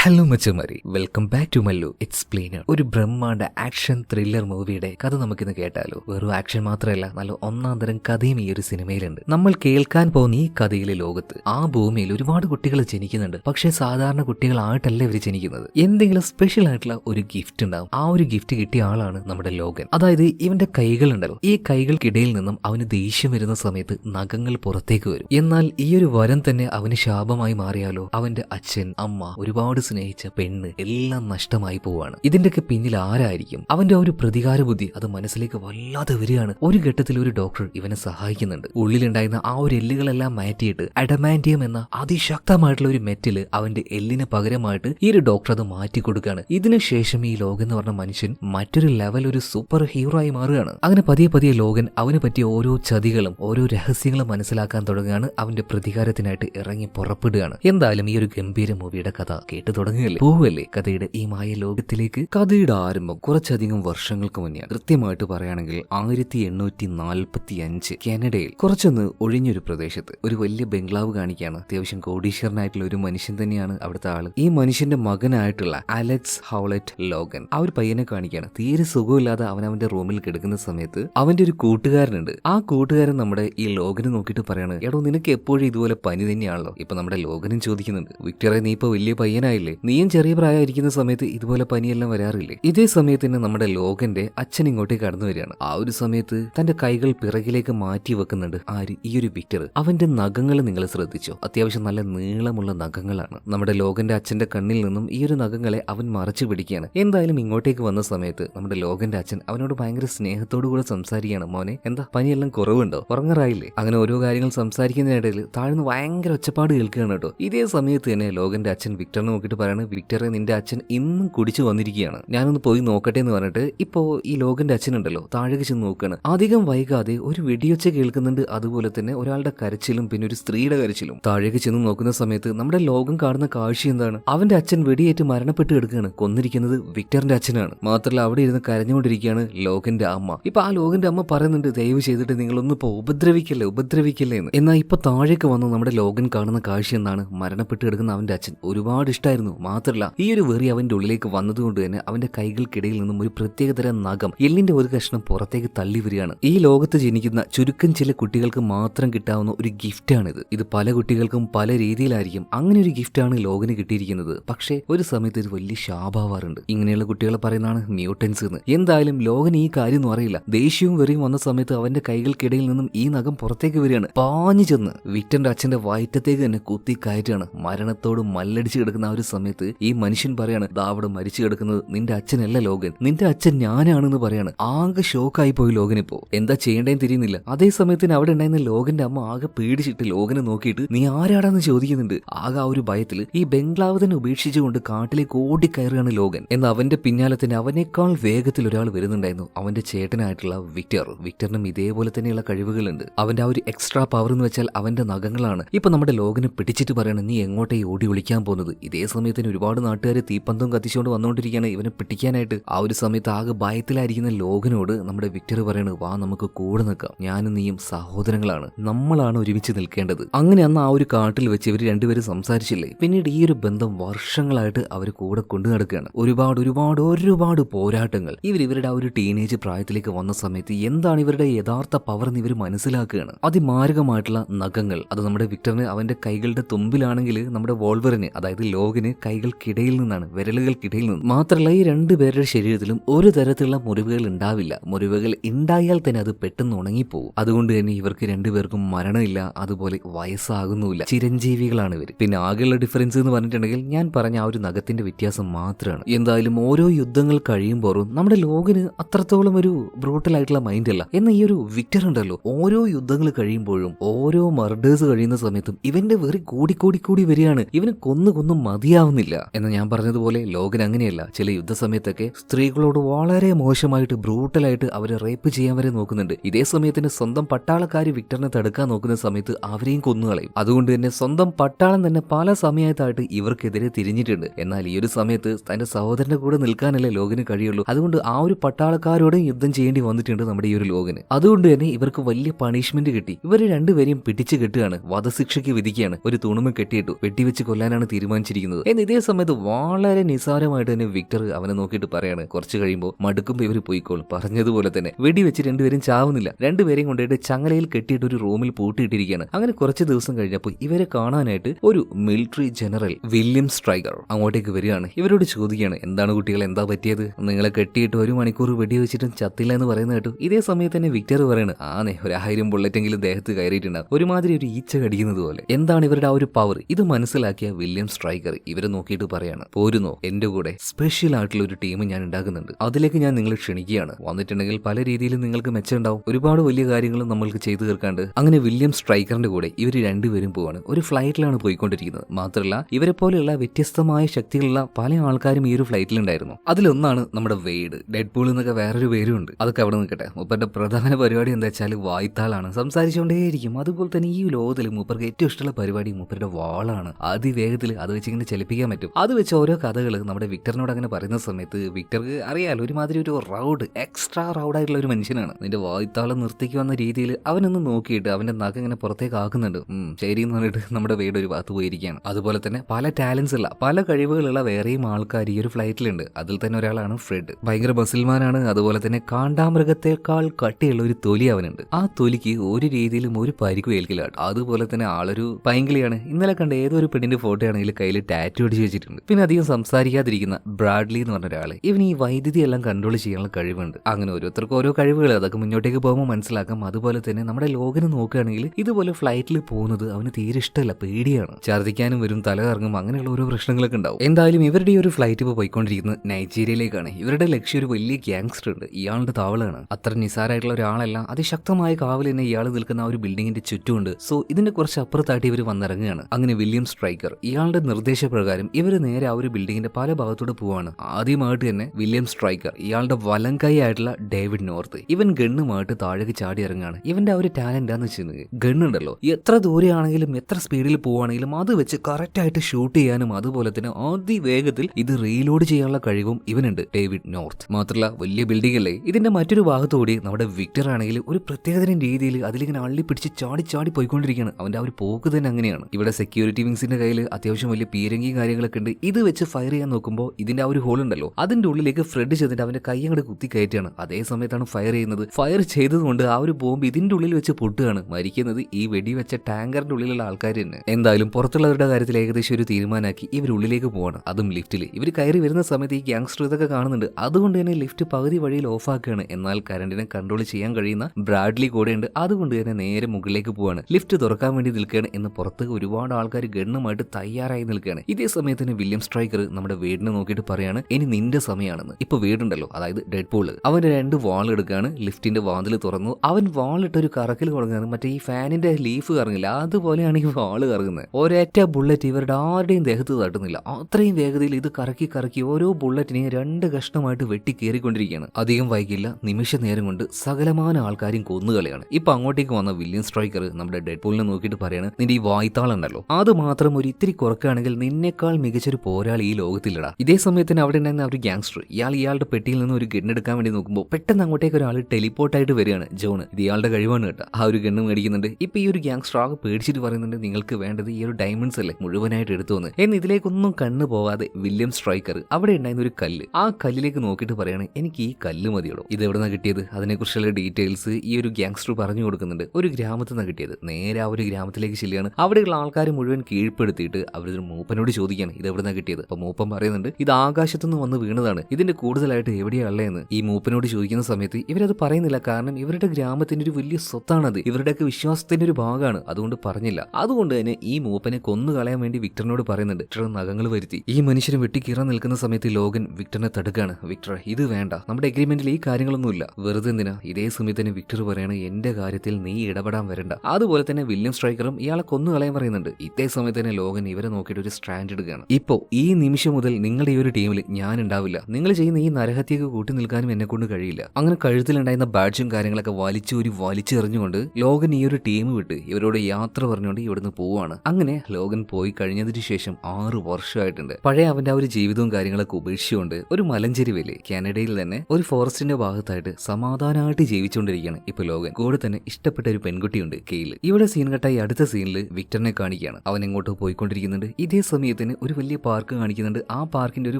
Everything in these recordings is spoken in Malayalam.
Hello മച്ചമാരി welcome back to Mallu explainer ഒരു ബ്രഹ്മാണ്ഡ ആക്ഷൻ ത്രില്ലർ മൂവിയുടെ കഥ നമുക്കിന്ന് കേട്ടാലോ. വെറും ആക്ഷൻ മാത്രമല്ല നല്ല ഒന്നാം തരം കഥയും ഈ ഒരു സിനിമയിലുണ്ട്. നമ്മൾ കേൾക്കാൻ പോകുന്ന ഈ കഥയിലെ ലോകത്ത് ആ ഭൂമിയിൽ ഒരുപാട് കുട്ടികൾ ജനിക്കുന്നുണ്ട്. പക്ഷേ സാധാരണ കുട്ടികളായിട്ടല്ല ഇവർ ജനിക്കുന്നത്. എന്തെങ്കിലും സ്പെഷ്യൽ ആയിട്ടുള്ള ഒരു ഗിഫ്റ്റ് ഉണ്ടാവും. ആ ഒരു ഗിഫ്റ്റ് കിട്ടിയ ആളാണ് നമ്മുടെ ലോകൻ. അതായത് ഇവന്റെ കൈകൾ ഉണ്ടല്ലോ ഈ കൈകൾക്കിടയിൽ നിന്നും അവന് ദേഷ്യം വരുന്ന സമയത്ത് നഖങ്ങൾ പുറത്തേക്ക് വരും. എന്നാൽ ഈ ഒരു വരം തന്നെ അവന് ശാപമായി മാറിയാലോ? അവന്റെ അച്ഛൻ അമ്മ ഒരുപാട് സ്നേഹിച്ച പെണ്ണ് എല്ലാം നഷ്ടമായി പോവാണ്. ഇതിന്റെയൊക്കെ പിന്നിൽ ആരായിരിക്കും? അവന്റെ ഒരു പ്രതികാര ബുദ്ധി അത് മനസ്സിലേക്ക് വല്ലാതെ വരികയാണ്. ഒരു ഘട്ടത്തിൽ ഒരു ഡോക്ടർ ഇവനെ സഹായിക്കുന്നുണ്ട്. ഉള്ളിലുണ്ടായിരുന്ന ആ ഒരു എല്ലുകളെല്ലാം മാറ്റിയിട്ട് അഡമാൻഡിയം എന്ന അതിശക്തമായിട്ടുള്ള ഒരു മെറ്റൽ അവന്റെ എല്ലിന് പകരമായിട്ട് ഈ ഒരു ഡോക്ടർ അത് മാറ്റി കൊടുക്കുകയാണ്. ഇതിനുശേഷം ഈ ലോകൻ എന്ന് പറഞ്ഞ മനുഷ്യൻ മറ്റൊരു ലെവൽ ഒരു സൂപ്പർ ഹീറോ ആയി മാറുകയാണ്. അങ്ങനെ പതിയെ പതിയെ ലോകൻ അവന് പറ്റിയ ഓരോ ചതികളും ഓരോ രഹസ്യങ്ങളും മനസ്സിലാക്കാൻ തുടങ്ങുകയാണ്. അവന്റെ പ്രതികാരത്തിനായിട്ട് ഇറങ്ങി പുറപ്പെടുകയാണ്. എന്തായാലും ഈ ഒരു ഗംഭീര മൂവിയുടെ കഥ കേട്ടു തുടങ്ങുകയല്ലേ? പോവല്ലേ കഥയുടെ ഈ മായ ലോകത്തിലേക്ക് കഥയുടെ ആരംഭം കുറച്ചധികം വർഷങ്ങൾക്ക് മുന്നെയാണ് കൃത്യമായിട്ട് പറയുകയാണെങ്കിൽ ആയിരത്തി എണ്ണൂറ്റി നാൽപ്പത്തി അഞ്ച് കാനഡയിൽ കുറച്ചൊന്ന് ഒഴിഞ്ഞൊരു പ്രദേശത്ത് ഒരു വലിയ ബംഗ്ലാവ് കാണിക്കുകയാണ്. അത്യാവശ്യം കോടീശ്വരനായിട്ടുള്ള ഒരു മനുഷ്യൻ തന്നെയാണ് അവിടുത്തെ ആൾ. ഈ മനുഷ്യന്റെ മകനായിട്ടുള്ള അലക്സ് ഹൗളറ്റ് ലോഗൻ ആ ഒരു പയ്യനെ കാണിക്കുകയാണ്. തീരെ സുഖമില്ലാതെ അവൻ അവന്റെ റൂമിൽ കിടക്കുന്ന സമയത്ത് അവന്റെ ഒരു കൂട്ടുകാരനുണ്ട്. ആ കൂട്ടുകാരൻ നമ്മുടെ ഈ ലോകനെ നോക്കിയിട്ട് പറയാണ് എടോ നിനക്ക് എപ്പോഴും ഇതുപോലെ പനി തന്നെയാണല്ലോ? ഇപ്പൊ നമ്മുടെ ലോകനും ചോദിക്കുന്നുണ്ട് വിക്ടറെ നീ ഇപ്പൊ വലിയ പയ്യനായില്ലേ? നീയും ചെറിയ പ്രായമായിരിക്കുന്ന സമയത്ത് ഇതുപോലെ പനിയെല്ലാം വരാറില്ലേ? ഇതേ സമയത്ത് തന്നെ നമ്മുടെ ലോകന്റെ അച്ഛൻ ഇങ്ങോട്ടേക്ക് കടന്നു വരികയാണ്. ആ ഒരു സമയത്ത് തന്റെ കൈകൾ പിറകിലേക്ക് മാറ്റി വെക്കുന്നുണ്ട് ആര്? ഈ ഒരു വിക്ടർ. അവന്റെ നഖങ്ങൾ നിങ്ങൾ ശ്രദ്ധിച്ചോ? അത്യാവശ്യം നല്ല നീളമുള്ള നഖങ്ങളാണ്. നമ്മുടെ ലോകന്റെ അച്ഛന്റെ കണ്ണിൽ നിന്നും ഈ ഒരു നഖങ്ങളെ അവൻ മറച്ചു പിടിക്കുകയാണ്. എന്തായാലും ഇങ്ങോട്ടേക്ക് വന്ന സമയത്ത് നമ്മുടെ ലോകന്റെ അച്ഛൻ അവനോട് ഭയങ്കര സ്നേഹത്തോടു കൂടെ സംസാരിക്കുകയാണ്. മോനെ എന്താ? പനിയെല്ലാം കുറവുണ്ടോ? ഉറങ്ങറായില്ലേ? അങ്ങനെ ഓരോ കാര്യങ്ങൾ സംസാരിക്കുന്നതിനിടയിൽ താഴ്ന്ന് ഭയങ്കര ഒച്ചപ്പാട് കേൾക്കുകയാണ് കേട്ടോ. ഇതേ സമയത്ത് തന്നെ ലോകന്റെ അച്ഛൻ വിക്ടറിനെ നോക്കിയിട്ട് പറയാണ് വിക്ടറെ നിന്റെ അച്ഛൻ ഇന്നും കുടിച്ചു വന്നിരിക്കുകയാണ്. ഞാനൊന്ന് പോയി നോക്കട്ടെ എന്ന് പറഞ്ഞിട്ട് ഇപ്പോ ഈ ലോകന്റെ അച്ഛനുണ്ടല്ലോ താഴേക്ക് ചെന്ന് നോക്കുകയാണ് അധികം വൈകാതെ ഒരു വെടിയൊച്ച കേൾക്കുന്നുണ്ട്. അതുപോലെ തന്നെ ഒരാളുടെ കരച്ചിലും പിന്നെ ഒരു സ്ത്രീയുടെ കരച്ചിലും. താഴേക്ക് ചെന്ന് നോക്കുന്ന സമയത്ത് നമ്മുടെ ലോകം കാണുന്ന കാഴ്ച എന്താണ്? അവന്റെ അച്ഛൻ വെടിയേറ്റ് മരണപ്പെട്ട് കിടക്കുകയാണ്. കൊന്നിരിക്കുന്നത് വിക്ടറിന്റെ അച്ഛനാണ്. മാത്രമല്ല അവിടെ ഇരുന്ന് കരഞ്ഞുകൊണ്ടിരിക്കുകയാണ് ലോകന്റെ അമ്മ. ഇപ്പൊ ആ ലോകന്റെ അമ്മ പറയുന്നുണ്ട് ദയവ് ചെയ്തിട്ട് നിങ്ങളൊന്നും ഇപ്പൊ ഉപദ്രവിക്കല്ലേ ഉപദ്രവിക്കല്ലേ എന്ന്. എന്നാൽ ഇപ്പൊ താഴേക്ക് വന്ന് നമ്മുടെ ലോകൻ കാണുന്ന കാഴ്ച എന്താണ്? മരണപ്പെട്ട് കിടക്കുന്ന അവന്റെ അച്ഛൻ. ഒരുപാട് ഇഷ്ടമായിരുന്നു മാത്രമല്ല ഈ ഒരു വെറി അവന്റെ ഉള്ളിലേക്ക് വന്നതുകൊണ്ട് തന്നെ അവന്റെ കൈകൾക്കിടയിൽ നിന്നും ഒരു പ്രത്യേകതരം നഖം എല്ലിന്റെ ഒരു കഷ്ണം പുറത്തേക്ക് തള്ളി വരികയാണ്. ഈ ലോകത്ത് ജനിക്കുന്ന ചുരുക്കം ചില കുട്ടികൾക്ക് മാത്രം കിട്ടാവുന്ന ഒരു ഗിഫ്റ്റാണിത്. ഇത് പല കുട്ടികൾക്കും പല രീതിയിലായിരിക്കും അങ്ങനെ ഒരു ഗിഫ്റ്റാണ് ലോകന് കിട്ടിയിരിക്കുന്നത്. പക്ഷേ ഒരു സമയത്ത് ഒരു വലിയ ശാപാവാറുണ്ട്. ഇങ്ങനെയുള്ള കുട്ടികളെ പറയുന്നതാണ് മ്യൂട്ടൻസ് എന്ന്. എന്തായാലും ലോകൻ ഈ കാര്യം ഒന്നും അറിയില്ല. ദേഷ്യവും വെറിയും വന്ന സമയത്ത് അവന്റെ കൈകൾക്കിടയിൽ നിന്നും ഈ നഖം പുറത്തേക്ക് വരികയാണ്. പാഞ്ഞു ചെന്ന് വിറ്റന്റെ അച്ഛന്റെ വയറ്റത്തേക്ക് തന്നെ കുത്തി കയറ്റാണ് മരണത്തോട് മല്ലടിച്ച് കിടക്കുന്ന ആ ഒരു സമയത്ത് ഈ മനുഷ്യൻ പറയാണ് ദാ മരിച്ചു കിടക്കുന്നത് നിന്റെ അച്ഛനല്ല ലോകൻ. നിന്റെ അച്ഛൻ ഞാനാണെന്ന് പറയാണ്. ആകെ ഷോക്കായി പോയി ലോകൻ ഇപ്പോ. എന്താ ചെയ്യേണ്ടേന്ന് തിരിയുന്നില്ല. അതേ സമയത്തിന് അവിടെ ഉണ്ടായിരുന്ന ലോകന്റെ അമ്മ ആകെ പേടിച്ചിട്ട് ലോകനെ നോക്കിയിട്ട് നീ ആരാടാന്ന് ചോദിക്കുന്നുണ്ട്? ആകെ ആ ഒരു ഭയത്തിൽ ഈ ബംഗ്ലാവ് തന്നെ ഉപേക്ഷിച്ചുകൊണ്ട് കാട്ടിലേക്ക് ഓടിക്കയറുകയാണ് ലോകൻ. എന്ന് അവന്റെ പിന്നാലെ തന്നെ അവനേക്കാൾ വേഗത്തിൽ ഒരാൾ വരുന്നുണ്ടായിരുന്നു. അവന്റെ ചേട്ടനായിട്ടുള്ള വിക്ടർ. വിക്ടറിനും ഇതേപോലെ തന്നെയുള്ള കഴിവുകളുണ്ട്. അവന്റെ ആ ഒരു എക്സ്ട്രാ പവർ എന്ന് വെച്ചാൽ അവന്റെ നഖങ്ങളാണ്. ഇപ്പൊ നമ്മുടെ ലോകനെ പിടിച്ചിട്ട് പറയണം നീ എങ്ങോട്ടേ ഓടി വിളിക്കാൻ പോകുന്നത്? ഇതേ സമയത്തിന് ഒരുപാട് നാട്ടുകാർ തീപ്പന്തം കത്തിച്ചുകൊണ്ട് വന്നുകൊണ്ടിരിക്കുകയാണ്. ഇവനെ പിടിക്കാനായിട്ട്. ആ ഒരു സമയത്ത് ആകെ ഭയത്തിലായിരിക്കുന്ന ലോകനോട് നമ്മുടെ വിക്ടർ പറയണത് വാ നമുക്ക് കൂടെ നിൽക്കാം. ഞാനും നീയും സഹോദരങ്ങളാണ്. നമ്മളാണ് ഒരുമിച്ച് നിൽക്കേണ്ടത്. അങ്ങനെ അന്ന് ആ ഒരു കാട്ടിൽ വെച്ച് ഇവർ രണ്ടുപേരും സംസാരിച്ചില്ലേ? പിന്നീട് ഈ ഒരു ബന്ധം വർഷങ്ങളായിട്ട് അവർ കൂടെ കൊണ്ടു നടക്കുകയാണ്. ഒരുപാട് ഒരുപാട് ഒരുപാട് പോരാട്ടങ്ങൾ. ഇവർ ഇവരുടെ ആ ഒരു ടീനേജ് പ്രായത്തിലേക്ക് വന്ന സമയത്ത് എന്താണ് ഇവരുടെ യഥാർത്ഥ പവർ എന്ന് ഇവർ മനസ്സിലാക്കുകയാണ്. അതിമാരകമായിട്ടുള്ള നഖങ്ങൾ. അത് നമ്മുടെ വിക്ടറിന് അവന്റെ കൈകളുടെ തുമ്പിലാണെങ്കിൽ നമ്മുടെ വോൾവറിന് അതായത് ലോകിന് കൈകൾക്കിടയിൽ നിന്നാണ് വിരലുകൾക്കിടയിൽ നിന്ന്. മാത്രമല്ല ഈ രണ്ടു പേരുടെ ശരീരത്തിലും ഒരു തരത്തിലുള്ള മുറിവുകൾ ഉണ്ടാവില്ല. മുറിവുകൾ ഉണ്ടായാൽ തന്നെ അത് പെട്ടെന്ന് ഉണങ്ങിപ്പോകും അതുകൊണ്ട് തന്നെ ഇവർക്ക് രണ്ടുപേർക്കും മരണമില്ല അതുപോലെ വയസ്സാകുന്നുമില്ല. ചിരഞ്ജീവികളാണ് ഇവർ പിന്നെ ആകെയുള്ള ഡിഫറൻസ് എന്ന് പറഞ്ഞിട്ടുണ്ടെങ്കിൽ ഞാൻ പറഞ്ഞ ആ ഒരു നഖത്തിന്റെ വ്യത്യാസം മാത്രമാണ്. എന്തായാലും ഓരോ യുദ്ധങ്ങൾ കഴിയുമ്പോഴും നമ്മുടെ ലോകിന് അത്രത്തോളം ഒരു ബ്രൂട്ടൽ ആയിട്ടുള്ള മൈൻഡ് അല്ല. എന്ന ഈ ഒരു വിക്ടർ ഉണ്ടല്ലോ. ഓരോ യുദ്ധങ്ങൾ കഴിയുമ്പോഴും ഓരോ മർഡേഴ്സ് കഴിയുന്ന സമയത്തും ഇവന്റെ വെറി കൂടി കൂടി കൂടി വരികയാണ്. ഇവന് കൊന്നു കൊന്നു മതിയാവുന്നില്ല എന്ന് ഞാൻ പറഞ്ഞതുപോലെ ലോകൻ അങ്ങനെയല്ല. ചില യുദ്ധ സമയത്തൊക്കെ സ്ത്രീകളോട് വളരെ മോശമായിട്ട് ബ്രൂട്ടലായിട്ട് അവരെ റേപ്പ് ചെയ്യാൻ വരെ നോക്കുന്നുണ്ട്. ഇതേ സമയത്തിന് സ്വന്തം പട്ടാളക്കാർ വിക്ടറിനെ തടുക്കാൻ നോക്കുന്ന സമയത്ത് അവരെയും കൊന്നുകളയും. അതുകൊണ്ട് തന്നെ സ്വന്തം പട്ടാളം തന്നെ പല സമയത്തായിട്ട് ഇവർക്കെതിരെ തിരിഞ്ഞിട്ടുണ്ട്. എന്നാൽ ഈ ഒരു സമയത്ത് തന്റെ സഹോദരന്റെ കൂടെ നിൽക്കാനല്ലേ ലോകന് കഴിയുള്ളൂ. അതുകൊണ്ട് ആ ഒരു പട്ടാളക്കാരോടും യുദ്ധം ചെയ്യേണ്ടി വന്നിട്ടുണ്ട് നമ്മുടെ ഈ ഒരു ലോകന്. അതുകൊണ്ട് തന്നെ ഇവർക്ക് വലിയ പണിഷ്മെന്റ് കിട്ടി. ഇവർ രണ്ടുപേരെയും പിടിച്ചു കെട്ടുകയാണ്. വധശിക്ഷയ്ക്ക് വിധിക്കുകയാണ്. ഒരു തുണുമ കെട്ടിയിട്ടു വെട്ടിവെച്ച് കൊല്ലാനാണ് തീരുമാനിച്ചിരിക്കുന്നത്. എന്ന് ഇതേ സമയത്ത് വളരെ നിസാരമായിട്ട് തന്നെ വിക്ടർ അവനെ നോക്കിയിട്ട് പറയാണ്. കുറച്ച് കഴിയുമ്പോൾ മടുക്കുമ്പോൾ ഇവർ പോയിക്കോളും. പറഞ്ഞതുപോലെ തന്നെ വെടിവെച്ച് രണ്ടുപേരും ചാവുന്നില്ല. രണ്ടുപേരെയും കൊണ്ടുപോയിട്ട് ചങ്ങലയിൽ കെട്ടിയിട്ട് ഒരു റൂമിൽ പൂട്ടിയിട്ടിരിക്കുകയാണ്. അങ്ങനെ കുറച്ച് ദിവസം കഴിഞ്ഞപ്പോൾ ഇവരെ കാണാനായിട്ട് ഒരു മിലിറ്ററി ജനറൽ വില്യം സ്ട്രൈഗർ അങ്ങോട്ടേക്ക് വരികയാണ്. ഇവരോട് ചോദിക്കുകയാണ് എന്താണ് കുട്ടികൾ എന്താ പറ്റിയത്? നിങ്ങളെ കെട്ടിയിട്ട് ഒരു മണിക്കൂർ വെടിവെച്ചിട്ടും ചത്തില്ല എന്ന് പറയുന്ന കേട്ടു. ഇതേ സമയത്ത് തന്നെ വിക്ടർ പറയാണ് ആനെ ഒരു ആയിരം ബുള്ളറ്റെങ്കിലും ദേഹത്ത് കയറിയിട്ടുണ്ടാവും ഒരുമാതിരി ഒരു ഈച്ച കടിക്കുന്നത് പോലെ. എന്താണ് ഇവരുടെ ആ ഒരു പവർ ഇത് മനസ്സിലാക്കിയ വില്യം സ്ട്രൈക്കർ ഇവരെ നോക്കിയിട്ട് പറയാണ് പോരുന്നോ? എന്റെ കൂടെ. സ്പെഷ്യൽ ആയിട്ടുള്ള ഒരു ടീം ഞാൻ ഉണ്ടാക്കുന്നുണ്ട്. അതിലേക്ക് ഞാൻ നിങ്ങളെ ക്ഷണിക്കുകയാണ്. വന്നിട്ടുണ്ടെങ്കിൽ പല രീതിയിലും നിങ്ങൾക്ക് മെച്ചമുണ്ടാവും. ഒരുപാട് വലിയ കാര്യങ്ങളും നമ്മൾക്ക് ചെയ്തു തീർക്കാണ്ട്. അങ്ങനെ വില്യം സ്ട്രൈക്കറിന്റെ കൂടെ ഇവർ രണ്ടുപേരും പോവാണ്. ഒരു ഫ്ലൈറ്റിലാണ് പോയിക്കൊണ്ടിരിക്കുന്നത്. മാത്രമല്ല ഇവരെ പോലെയുള്ള വ്യത്യസ്തമായ ശക്തികളുള്ള പല ആൾക്കാരും ഈ ഒരു ഫ്ലൈറ്റിലുണ്ടായിരുന്നു അതിലൊന്നാണ് നമ്മുടെ വെയ്ഡ് ഡെഡ് പൂൾ എന്നൊക്കെ വേറൊരു പേരുണ്ട്. അതൊക്കെ അവിടെ നിൽക്കട്ടെ. മൂപ്പരുടെ പ്രധാന പരിപാടി എന്താ വെച്ചാൽ വായ്ത്താളാണ്. സംസാരിച്ചുകൊണ്ടേയിരിക്കും. അതുപോലെ തന്നെ ഈ ലോകത്തിൽ മൂപ്പർക്ക് ഏറ്റവും ഇഷ്ടമുള്ള പരിപാടി മൂപ്പരുടെ വാളാണ്. അതിവേഗത്തിൽ അത് വെച്ച് ചലിപ്പിക്കാൻ പറ്റും. അത് വെച്ച് ഓരോ കഥകൾ നമ്മുടെ വിക്ടറിനോട് അങ്ങനെ പറയുന്ന സമയത്ത് വിക്ടർക്ക് അറിയാലോ ഒരുമാതിരി ഒരു റൗഡ് എക്സ്ട്രാ റൗഡായിട്ടുള്ള ഒരു മനുഷ്യനാണ്. നിന്റെ വായ്ത്താളം നിർത്തിക്കുവന്ന രീതിയിൽ അവനൊന്ന് നോക്കിയിട്ട് അവന്റെ നഖ ഇങ്ങനെ പുറത്തേക്ക് ആക്കുന്നുണ്ട്. ശരി എന്ന് പറഞ്ഞിട്ട് നമ്മുടെ വീട് ഒരു ഭാഗത്ത് പോയിരിക്കുകയാണ്. അതുപോലെ തന്നെ പല ടാലൻസ് ഉള്ള പല കഴിവുകളുള്ള വേറെയും ആൾക്കാർ ഈ ഒരു ഫ്ലൈറ്റിലുണ്ട് അതിൽ തന്നെ ഒരാളാണ് ഫ്രെഡ് ഭയങ്കര ബസിൽമാനാണ് അതുപോലെ തന്നെ കാണ്ടാമൃഗത്തെക്കാൾ കട്ടിയുള്ള ഒരു തൊലി അവനുണ്ട്. ആ തൊലിക്ക് ഒരു രീതിയിലും ഒരു പരിക്കും ഏൽക്കില്ല അതുപോലെ തന്നെ ആളൊരു പൈങ്കിളിയാണ്. ഇന്നലെ കണ്ട ഏതൊരു പെണ്ണിന്റെ ഫോട്ടോ ആണെങ്കിലും കയ്യിൽ ടാറ്റു അടിച്ച് വെച്ചിട്ടുണ്ട്. പിന്നെ അധികം സംസാരിക്കാതിരിക്കുന്ന ബ്രാഡ്ലി എന്ന് പറഞ്ഞ ഒരാൾ ഇവൻ ഈ വൈദ്യുതി എല്ലാം കൺട്രോൾ ചെയ്യാനുള്ള കഴിവുണ്ട്. അങ്ങനെ ഓരോരുത്തർക്കും ഓരോ കഴിവുകൾ അതൊക്കെ മുന്നോട്ടേക്ക് പോകുമ്പോൾ മനസ്സിലാക്കാം. അതുപോലെ തന്നെ നമ്മുടെ ലോകന് നോക്കുകയാണെങ്കിൽ ഇതുപോലെ ഫ്ലൈറ്റിൽ പോകുന്നത് അവന് തീരെ ഇഷ്ടമല്ല പേടിയാണ്. ഛർദ്ദിക്കാനും വരും തല കറങ്ങും അങ്ങനെയുള്ള ഓരോ പ്രശ്നങ്ങളൊക്കെ ഉണ്ടാവും. എന്തായാലും ഇവരുടെ ഒരു ഫ്ലൈറ്റ് ഇപ്പോൾ പോയിക്കൊണ്ടിരിക്കുന്നത് നൈജീരിയയിലേക്കാണ്. ഇവരുടെ ലക്ഷ്യം ഒരു വലിയ ഗ്യാങ്സ്റ്റർ ഉണ്ട് ഇയാളുടെ താവളാണ്. അത്ര നിസാരായിട്ടുള്ള ഒരാളല്ല അതിശക്തമായ കാവൽ തന്നെ ഇയാൾ നിൽക്കുന്ന ആ ഒരു ബിൽഡിങ്ങിന്റെ ചുറ്റുമുണ്ട്. സോ ഇതിന്റെ കുറച്ച് അപ്പുറത്തായിട്ട് ഇവർ വന്നിറങ്ങുകയാണ്. അങ്ങനെ വില്യം സ്ട്രൈക്കർ ഇയാളുടെ നിർദ്ദേശപ്രകാരം ഇവർ നേരെ ആ ഒരു ബിൽഡിങ്ങിന്റെ പല ഭാഗത്തൂടെ പോവാണ്. ആദ്യമായിട്ട് തന്നെ വില്യം സ്ട്രൈക്കർ ഇയാളുടെ വലം കൈ ആയിട്ടുള്ള ഡേവിഡ് നോർത്ത് ഇവൻ ഗണ്ണുമായിട്ട് താഴേക്ക് ചാടി ഇറങ്ങാണ്. ഇവന്റെ ആ ഒരു ടാലന്റ് എന്താന്ന് വെച്ചിട്ടുണ്ടെങ്കിൽ ഗണ്ണുണ്ടല്ലോ. എത്ര ദൂരെയാണെങ്കിലും എത്ര സ്പീഡിൽ പോവാണെങ്കിലും അത് വെച്ച് കറക്റ്റ് ആയിട്ട് ഷൂട്ട് ചെയ്യാനും അതുപോലെ തന്നെ അതിവേഗത്തിൽ ഇത് റീലോഡ് ചെയ്യാനുള്ള കഴിവും ഇവനുണ്ട് ഡേവിഡ് നോർത്ത്. മാത്രമല്ല വലിയ ബിൽഡിംഗ് അല്ലേ? ഇതിന്റെ മറ്റൊരു ഭാഗത്തുകൂടി നമ്മുടെ വിക്ടർ ആണെങ്കിൽ ഒരു പ്രത്യേകതരം രീതിയിൽ അതിലിങ്ങനെ അള്ളി പിടിച്ച് ചാടി ചാടി പോയിക്കൊണ്ടിരിക്കുകയാണ്. അവന്റെ ആ ഒരു പോക്ക് തന്നെ അങ്ങനെയാണ്. ഇവിടെ സെക്യൂരിറ്റി വിങ്സിന്റെ കയ്യിൽ അത്യാവശ്യം വലിയ പീരങ്കിയും കാര്യങ്ങളൊക്കെ ഉണ്ട്. ഇത് വെച്ച് ഫയർ ചെയ്യാൻ നോക്കുമ്പോൾ ഇതിന്റെ ആ ഒരു ഹോൾ ഉണ്ടല്ലോ. അതിന്റെ ഉള്ളിലേക്ക് ഫ്രെഡ് ചെയ്തിട്ട് അവന്റെ കൈ അങ്ങോട്ട് കുത്തി കയറ്റിയാണ് അതേ സമയത്താണ് ഫയർ ചെയ്യുന്നത്. ഫയർ ചെയ്തതുകൊണ്ട് ആ ഒരു ബോംബ് ഇതിന്റെ ഉള്ളിൽ വെച്ച് പൊട്ടുകയാണ്. മരിക്കുന്നത് ഈ വെടിവെച്ച ടാങ്കറിന്റെ ഉള്ളിലുള്ള ആൾക്കാർ തന്നെ. എന്തായാലും പുറത്തുള്ളവരുടെ കാര്യത്തിൽ ഏകദേശം ഒരു തീരുമാനമാക്കി ഇവർ ഉള്ളിലേക്ക് പോവാണ്. അതും ലിഫ്റ്റിൽ ഇവർ കയറി വരുന്ന സമയത്ത് ഈ ഗ്യാങ്സ്റ്റർ ഇതൊക്കെ കാണുന്നുണ്ട്. അതുകൊണ്ട് തന്നെ ലിഫ്റ്റ് പകുതി വഴിയിൽ ഓഫാക്കുകയാണ് എന്നാൽ കറണ്ടിനെ കൺട്രോൾ ചെയ്യാൻ കഴിയുന്ന ബ്രാഡ്ലി കൂടെയുണ്ട്. അതുകൊണ്ട് തന്നെ നേരെ മുകളിലേക്ക് പോവാണ്. ലിഫ്റ്റ് തുറക്കാൻ വേണ്ടി നിൽക്കുകയാണ്. എന്ന് പുറത്ത് ഒരുപാട് ആൾക്കാർ ഗണ്ണുമായിട്ട് തയ്യാറായി നിൽക്കുകയാണ്. ഇതേ സമയത്ത് തന്നെ വില്യം സ്ട്രൈക്കർ നമ്മുടെ വീടിനെ നോക്കിയിട്ട് പറയാണ് ഇനി നിന്റെ സമയമാണെന്ന്. ഇപ്പൊ വീടുണ്ടല്ലോ അതായത് ഡെഡ് പോൾ അവന്റെ രണ്ട് വാൾ എടുക്കുകയാണ് ലിഫ്റ്റിന്റെ വാതിൽ തുറന്നു. അവൻ വാളിട്ട് ഒരു കറക്കിൽ തുടങ്ങുകയാണ് മറ്റേ ഈ ഫാനിന്റെ ലീഫ് കറങ്ങില്ല അതുപോലെയാണ് ഈ വാൾ കറങ്ങുന്നത്. ഒരൊറ്റ ബുള്ളറ്റ് ഇവരുടെ ആരുടെയും ദേഹത്ത് തട്ടുന്നില്ല. അത്രയും വേഗതയിൽ ഇത് കറക്കി കറക്കി ഓരോ ബുള്ളറ്റിനെയും രണ്ട് കഷ്ണമായിട്ട് വെട്ടി കയറിക്കൊണ്ടിരിക്കുകയാണ്. അധികം വൈകില്ല നിമിഷ നേരം കൊണ്ട് സകലമാന ആൾക്കാരും കൊന്നുകളയാണ്. ഇപ്പൊ അങ്ങോട്ടേക്ക് വന്ന വില്യം സ്ട്രൈക്കർ നമ്മുടെ ഡെഡ് പോളിനെ നോക്കിയിട്ട് പറയാണ് നിന്റെ ഈ വായ്ത്താളുണ്ടല്ലോ. അത് മാത്രം ഒരു ഇത്തിരി കുറക്കുകയാണെങ്കിൽ നിന്നേക്കാൾ മികച്ചൊരു പോരാളി ഈ ലോകത്തിലിടാ ഇതേ സമയത്തിന് അവിടെ ഉണ്ടായിരുന്ന ഒരു ഗ്യാങ്സ്റ്റർ ഇയാൾ ഇയാളുടെ പെട്ടിയിൽ നിന്ന് ഒരു ഗണ്ണെടുക്കാൻ വേണ്ടി നോക്കുമ്പോൾ പെട്ടെന്ന് അങ്ങോട്ടേക്ക് ഒരാൾ ടെലിപ്പോർട്ടായിട്ട് വരികയാണ് ജോൺ ഇത് ഇയാളുടെ കഴിവാണ് കേട്ടോ. ആ ഒരു ഗണ്ണ് മേടിക്കുന്നുണ്ട്. ഇപ്പൊ ഈ ഒരു ഗ്യാങ്സ്റ്റർ ആകെ പേടിച്ചിട്ട് പറയുന്നുണ്ട് നിങ്ങൾക്ക് വേണ്ടത് ഈ ഒരു ഡയമണ്ട്സ് അല്ലേ മുഴുവനായിട്ട് എടുത്തു വന്ന് എന്ന് ഇതിലേക്കൊന്നും കണ്ണു പോവാതെ വില്യം സ്ട്രൈക്കർ അവിടെ ഉണ്ടായിരുന്ന ഒരു കല്ല്. ആ കല്ലിലേക്ക് നോക്കിയിട്ട് പറയാണ് എനിക്ക് ഈ കല്ല് മതിയുള്ളൂ ഇത് എവിടെ നിന്ന് കിട്ടിയത്? അതിനെക്കുറിച്ചുള്ള ഡീറ്റെയിൽസ് ഈ ഒരു ഗ്യാങ്സ്റ്റർ പറഞ്ഞു കൊടുക്കുന്നുണ്ട്. ഒരു ഗ്രാമത്തിൽ നിന്നാണ് കിട്ടിയത്. നേരെ ആ ഒരു ഗ്രാമത്തിലേക്ക് ചെല്ലുകയാണ്. അവിടെയുള്ള ആൾക്കാർ മുഴുവൻ കീഴ്പ്പെടുത്തിയിട്ട് അവരൊരു മൂപ്പനോട് ചോദിക്കുകയാണ് ഇത് എവിടെ നിന്നാണ് കിട്ടിയത്? അപ്പൊ മൂപ്പൻ പറയുന്നുണ്ട് ഇത് ആകാശത്തുനിന്ന് വന്ന് വീണതാണ്. ഇതിന്റെ കൂടുതലായിട്ട് എവിടെയുള്ളതെന്ന് ഈ മൂപ്പനോട് ചോദിക്കുന്ന സമയത്ത് ഇവരത് പറയുന്നില്ല കാരണം ഇവരുടെ ഗ്രാമത്തിന്റെ ഒരു വലിയ സ്വത്താണത്. ഇവരുടെയൊക്കെ വിശ്വാസത്തിന്റെ ഒരു ഭാഗമാണ്. അതുകൊണ്ട് പറഞ്ഞില്ല. അതുകൊണ്ട് തന്നെ ഈ മൂപ്പനെ കൊന്നു കളയാൻ വേണ്ടി വിക്ടറിനോട് പറയുന്നുണ്ട് വിക്ടർ നഖങ്ങൾ വരുത്തി. ഈ മനുഷ്യനെ വെട്ടിക്കീറാൻ നിൽക്കുന്ന സമയത്ത് ലോകൻ വിക്ടറിനെ തടുക്കാണ് വിക്ടർ ഇത് വേണ്ട. നമ്മുടെ എഗ്രിമെന്റിൽ ഈ കാര്യങ്ങളൊന്നുമില്ല. വെറുതെ എന്തിനാ? ഇതേ സമയത്ത് തന്നെ വിക്ടർ പറയാണ് എന്റെ കാര്യത്തിൽ നീ ഇടപെടാൻ വരണ്ട. അതുപോലെ തന്നെ വില്യം സ്ട്രൈക്കറും ഇയാളെ കൊന്നു കളയാൻ പറയുന്നുണ്ട്. ഇതേ സമയത്ത് തന്നെ ലോകൻ ഇവരെ നോക്കിയിട്ട് ഒരു സ്റ്റാൻഡ് എടുക്കുകയാണ്. ഇപ്പോ ഈ നിമിഷം മുതൽ നിങ്ങളുടെ ഈ ഒരു ടീമിൽ ഞാൻ ഉണ്ടാവില്ല നിങ്ങൾ ചെയ്യുന്ന ഈ നരഹത്യക്ക് കൂട്ടി നിൽക്കാനും എന്നെ കൊണ്ട് കഴിയില്ല. അങ്ങനെ കഴുത്തിലുണ്ടായിരുന്ന ബാഡ്ജും കാര്യങ്ങളൊക്കെ വലിച്ചൂരി വലിച്ചെറിഞ്ഞുകൊണ്ട് ലോകൻ ഈ ഒരു ടീം വിട്ട് ഇവരോട് യാത്ര പറഞ്ഞുകൊണ്ട് ഇവിടുന്ന് പോവുകയാണ്. അങ്ങനെ ലോകൻ പോയി കഴിഞ്ഞതിന് ശേഷം ആറ് വർഷമായിട്ടുണ്ട്. പഴയ അവന്റെ ആ ഒരു ജീവിതവും കാര്യങ്ങളൊക്കെ ഉപേക്ഷിച്ചുകൊണ്ട് ഒരു മലഞ്ചെരിവിൽ കാനഡയിൽ തന്നെ ഒരു ഫോറസ്റ്റിന്റെ ഭാഗത്തായിട്ട് സമാധാനമായിട്ട് ജീവിച്ചുകൊണ്ടിരിക്കുകയാണ് ഇപ്പൊ ലോകൻ. കൂടെ തന്നെ ഇഷ്ടപ്പെട്ട ഒരു പെൺകുട്ടിയുണ്ട് കെയിൽ. ഇവിടെ സീൻ കട്ടായി അടുത്ത സീനിൽ വിക്ടറിനെ കാണിക്കുകയാണ്. അവൻ എങ്ങോട്ടോ പോയിക്കൊണ്ടിരിക്കുന്നുണ്ട്. ഇതേ സമയത്ത് സമയത്തിന് ഒരു വലിയ പാർക്ക് കാണിക്കുന്നുണ്ട്. ആ പാർക്കിന്റെ ഒരു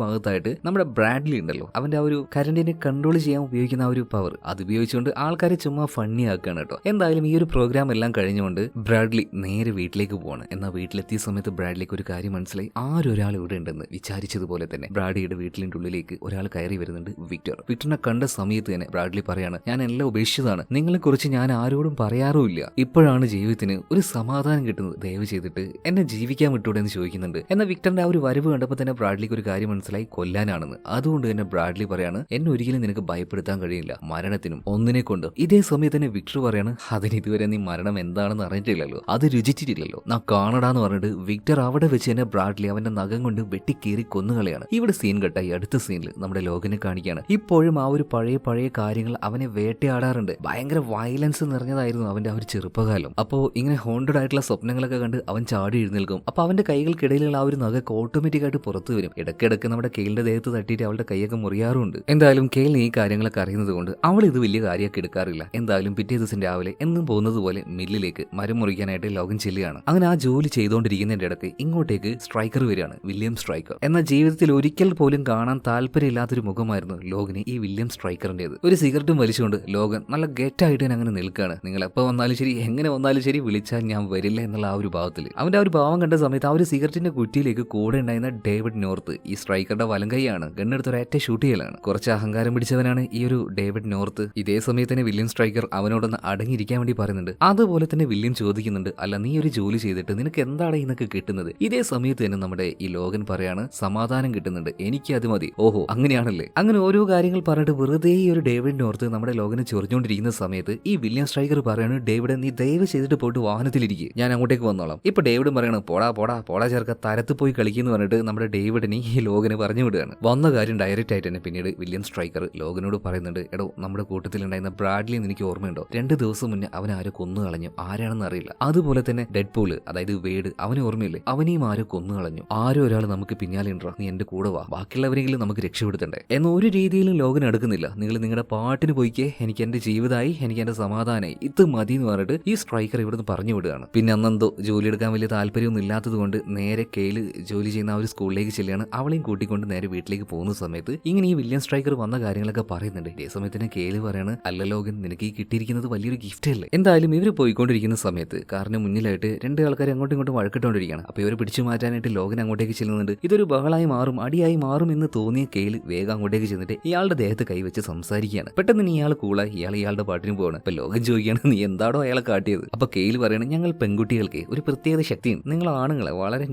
ഭാഗത്തായിട്ട് നമ്മുടെ ബ്രാഡ്ലി ഉണ്ടല്ലോ. അവന്റെ ആ ഒരു കരണ്ടിനെ കൺട്രോൾ ചെയ്യാൻ ഉപയോഗിക്കുന്ന ആ ഒരു പവർ അത് ഉപയോഗിച്ചുകൊണ്ട് ആൾക്കാരെ ചുമ്മാ ഫണ്ണി ആക്കുകയാണ് കേട്ടോ. എന്തായാലും ഈ ഒരു പ്രോഗ്രാം എല്ലാം കഴിഞ്ഞുകൊണ്ട് ബ്രാഡ്ലി നേരെ വീട്ടിലേക്ക് പോവാണ്. എന്നാൽ വീട്ടിലെത്തിയ സമയത്ത് ബ്രാഡ്ലിക്ക് ഒരു കാര്യം മനസ്സിലായി. ആരൊരാൾ ഇവിടെ ഉണ്ടെന്ന് വിചാരിച്ചതുപോലെ തന്നെ ബ്രാഡിയുടെ വീട്ടിലിന്റെ ഉള്ളിലേക്ക് ഒരാൾ കയറി വരുന്നുണ്ട് വിക്ടർ. വിക്ടറിനെ കണ്ട സമയത്ത് തന്നെ ബ്രാഡ്ലി പറയാണ് ഞാൻ എല്ലാം ഉപേക്ഷിച്ചതാണ്. നിങ്ങളെ കുറിച്ച് ഞാൻ ആരോടും പറയാറുമില്ല. ഇപ്പോഴാണ് ജീവിതത്തിന് ഒരു സമാധാനം കിട്ടുന്നത്. ദയവ് ചെയ്തിട്ട് എന്നെ ജീവിക്കാൻ വിട്ടൂടെ എന്ന് ചോദിക്കുന്നുണ്ട്. എന്നാൽ വിക്ടറിന്റെ ആ ഒരു വരവ് കണ്ടപ്പോൾ തന്നെ ബ്രാഡ്ലിക്ക് ഒരു കാര്യം മനസ്സിലായി കൊല്ലാനാണെന്ന്. അതുകൊണ്ട് തന്നെ ബ്രാഡ്ലി പറയാണ് എന്നെ ഒരിക്കലും നിനക്ക് ഭയപ്പെടുത്താൻ കഴിയില്ല മരണത്തിനും ഒന്നിനെ കൊണ്ട്. ഇതേ സമയത്ത് തന്നെ വിക്ടർ പറയാണ് അതിന് ഇതുവരെ നീ മരണം എന്താണെന്ന് അറിഞ്ഞിട്ടില്ലല്ലോ അത് രുചിച്ചിട്ടില്ലല്ലോ. നാ കാണടാന്ന് പറഞ്ഞിട്ട് വിക്ടർ അവിടെ വെച്ച് തന്നെ ബ്രാഡ്ലി അവന്റെ നഖം കൊണ്ട് വെട്ടിക്കേറി കൊന്നുകളയാണ്. ഇവിടെ സീൻ കട്ടായി അടുത്ത സീനിൽ നമ്മുടെ ലോകനെ കാണിക്കുകയാണ് ഇപ്പോഴും ആ ഒരു പഴയ പഴയ കാര്യങ്ങൾ അവനെ വേട്ടയാടാറുണ്ട്. ഭയങ്കര വയലൻസ് നിറഞ്ഞതായിരുന്നു അവന്റെ ആ ഒരു ചെറുപ്പകാലം. അപ്പോൾ ഇങ്ങനെ ഹോണ്ടഡ് ആയിട്ടുള്ള സ്വപ്നങ്ങളൊക്കെ കണ്ട് അവൻ ചാടി എഴുന്നേൽക്കും. അപ്പൊ അവന്റെ കൈകൾക്കിടയിലുള്ള ആ ഒരു നഖമൊക്കെ ഓട്ടോമാറ്റിക് ആയിട്ട് പുറത്തു വരും. ഇടയ്ക്കിടയ്ക്ക് നമ്മുടെ കെയിലിന്റെ ദേഹത്ത് തട്ടിയിട്ട് അവളുടെ കൈയൊക്കെ മുറിയാറുണ്ട്. എന്തായാലും കെയിൽ ഈ കാര്യങ്ങളൊക്കെ അറിയുന്നത് കൊണ്ട് അവൾ ഇത് വലിയ കാര്യമൊക്കെ എടുക്കാറില്ല. എന്തായാലും പിറ്റേ ദിവസം രാവിലെ എന്നും പോകുന്നത് പോലെ മില്ലിലേക്ക് മരം മുറിക്കാനായിട്ട് ലോകം ചെല്ലുകയാണ്. അങ്ങനെ ആ ജോലി ചെയ്തുകൊണ്ടിരിക്കുന്നതിന്റെ ഇടയ്ക്ക് ഇങ്ങോട്ടേക്ക് സ്ട്രൈക്കർ വരികയാണ് വില്യം സ്ട്രൈക്കർ. എന്നാൽ ജീവിതത്തിൽ ഒരിക്കൽ പോലും കാണാൻ താല്പര്യമില്ലാത്തൊരു മുഖമായിരുന്നു ലോകിന് ഈ വില്യം സ്ട്രൈക്കറിന്റേത്. ഒരു സിഗരറ്റും വലിച്ചുകൊണ്ട് ലോകൻ നല്ല ഗെറ്റായിട്ട് തന്നെ അങ്ങനെ നിൽക്കുകയാണ്. നിങ്ങൾ എപ്പോൾ വന്നാലും ശരി എങ്ങനെ വന്നാലും ശരി വിളിച്ചാൽ ഞാൻ വരില്ല എന്നുള്ള ആ ഒരു ഭാവത്തിൽ. അവന്റെ ആ ഒരു ഭാവം കണ്ട സമയത്ത് ആ ഒരു സിഗരറ്റിന്റെ കുറ്റിയിലേക്ക് കൂടെ ഉണ്ടായിരുന്ന ഡേവിഡ് നോർത്ത് ഈ സ്ട്രൈക്കറുടെ വലം കൈയാണ് ഗണ്ണെടുത്ത് ഒരേറ്റ ഷൂട്ട് ചെയ്യലാണ്. കുറച്ച് അഹങ്കാരം പിടിച്ചവനാണ് ഈ ഒരു ഡേവിഡ് നോർത്ത്. ഇതേ സമയത്ത് തന്നെ വില്യം സ്ട്രൈക്കർ അവനോടൊന്ന് അടങ്ങിയിരിക്കാൻ വേണ്ടി പറയുന്നുണ്ട്. അതുപോലെ തന്നെ വില്യം ചോദിക്കുന്നുണ്ട് അല്ല നീ ഒരു ജോലി ചെയ്തിട്ട് നിനക്ക് എന്താണ് ഇന്നൊക്കെ കിട്ടുന്നത്? ഇതേ സമയത്ത് തന്നെ നമ്മുടെ ഈ ലോകൻ പറയാണ് സമാധാനം കിട്ടുന്നുണ്ട് എനിക്ക് അത് മതി. ഓഹോ അങ്ങനെയാണല്ലേ? അങ്ങനെ ഓരോ കാര്യങ്ങൾ പറഞ്ഞിട്ട് വെറുതെ ഈ ഒരു ഡേവിഡ് നോർത്ത് നമ്മുടെ ലോകനെ ചൊറിഞ്ഞുകൊണ്ടിരിക്കുന്ന സമയത്ത് ഈ വില്യം സ്ട്രൈക്കർ പറയാണ് ഡേവിഡ് നീ ദയവ് ചെയ്തിട്ട് പോയിട്ട് വാഹനത്തിലിരിക്കുക ഞാൻ അങ്ങോട്ടേക്ക് വന്നോളാം. ഇപ്പൊ ഡേവിഡ് പറയണം പോടാ പോടാ പോടാ ചേർക്ക തരത്ത് പോയി കളിക്കുന്നു പറഞ്ഞിട്ട് നമ്മുടെ ഡേവിഡിനെ ഈ ലോകന് പറഞ്ഞു വിടുകയാണ്. വന്ന കാര്യം ഡയറക്റ്റ് ആയിട്ട് തന്നെ പിന്നീട് വില്യം സ്ട്രൈക്കർ ലോകനോട് പറയുന്നുണ്ട് എടോ നമ്മുടെ കൂട്ടത്തിലുണ്ടായിരുന്ന ബ്രാഡ്ലി എന്ന് എനിക്ക് ഓർമ്മയുണ്ടോ? രണ്ട് ദിവസം മുന്നേ അവൻ ആരോ കൊന്നു കളഞ്ഞു. ആരാണെന്ന് അറിയില്ല. അതുപോലെ തന്നെ ഡെഡ് പൂൾ അതായത് വേഡ് അവനെ ഓർമ്മയില്ലേ? അവനെയും ആരോ കൊന്നു കളഞ്ഞു. ആരോ ഒരാൾ നമുക്ക് പിന്നാലെ ഉണ്ടോ? നീ എന്റെ കൂടെ വാ. ബാക്കിയുള്ളവരെങ്കിലും നമുക്ക് രക്ഷപ്പെടുത്തണ്ടേ? എന്ന ഒരു രീതിയിലും ലോകൻ എടുക്കുന്നില്ല നിങ്ങൾ നിങ്ങളുടെ പാട്ടിന് പോയിക്കേ. എനിക്ക് എന്റെ ജീവിതമായി എനിക്ക് എന്റെ സമാധാനമായി. ഇത് മതി എന്ന് പറഞ്ഞിട്ട് ഈ സ്ട്രൈക്കർ ഇവിടുന്ന് പറഞ്ഞു വിടുകയാണ്. പിന്നെ അന്നെന്തോ ജോലി എടുക്കാൻ വലിയ താല്പര്യമൊന്നും ഇല്ലാത്തത് കൊണ്ട് നേരെ കെയിൽ ജോലി ചെയ്യുന്ന ആ ഒരു സ്കൂളിലേക്ക് ചെല്ലുകയാണ്. അവളെയും കൂട്ടിക്കൊണ്ട് നേരെ വീട്ടിലേക്ക് പോകുന്ന സമയത്ത് ഇങ്ങനെ ഈ വില്യം സ്ട്രൈക്കർ വന്ന കാര്യങ്ങളൊക്കെ പറയുന്നുണ്ട്. ഇതേ സമയത്തിന് കേൽ പറയാണ് അല്ല ലോകൻ നിനക്ക് ഈ കിട്ടിയിരിക്കുന്നത് വലിയൊരു ഗിഫ്റ്റ് അല്ലേ? എന്തായാലും ഇവർ പോയിക്കൊണ്ടിരിക്കുന്ന സമയത്ത് കാറിന് മുന്നിലായിട്ട് രണ്ട് ആൾക്കാർ അങ്ങോട്ടും ഇങ്ങോട്ടും വഴക്കിട്ടുകൊണ്ടിരിക്കുകയാണ് അപ്പോൾ ഇവർ പിടിച്ചു മാറ്റാനായിട്ട് ലോകൻ അങ്ങോട്ടേക്ക് ചെല്ലുന്നുണ്ട്. ഇതൊരു ബഹളായി മാറും അടിയായി മാറും എന്ന് തോന്നിയ കേൽ വേഗം അങ്ങോട്ടേക്ക് ചെന്നിട്ട് ഇയാളുടെ ദേഹത്ത് കൈവച്ച് സംസാരിക്കുകയാണ്. പെട്ടെന്ന് ഇയാൾ കൂളായി ഇയാൾ ഇയാളുടെ പാട്ടിന് പോവാണ്. അപ്പൊ ലോകൻ ചോദിക്കുകയാണ് നീ എന്താണോ അയാളെ കാട്ടിയത്? അപ്പൊ കേൽ പറയണം ഞങ്ങൾ പെൺകുട്ടികൾക്ക് ഒരു പ്രത്യേക ശക്തിയും നിങ്ങൾ ആണുങ്ങളെ വളരെ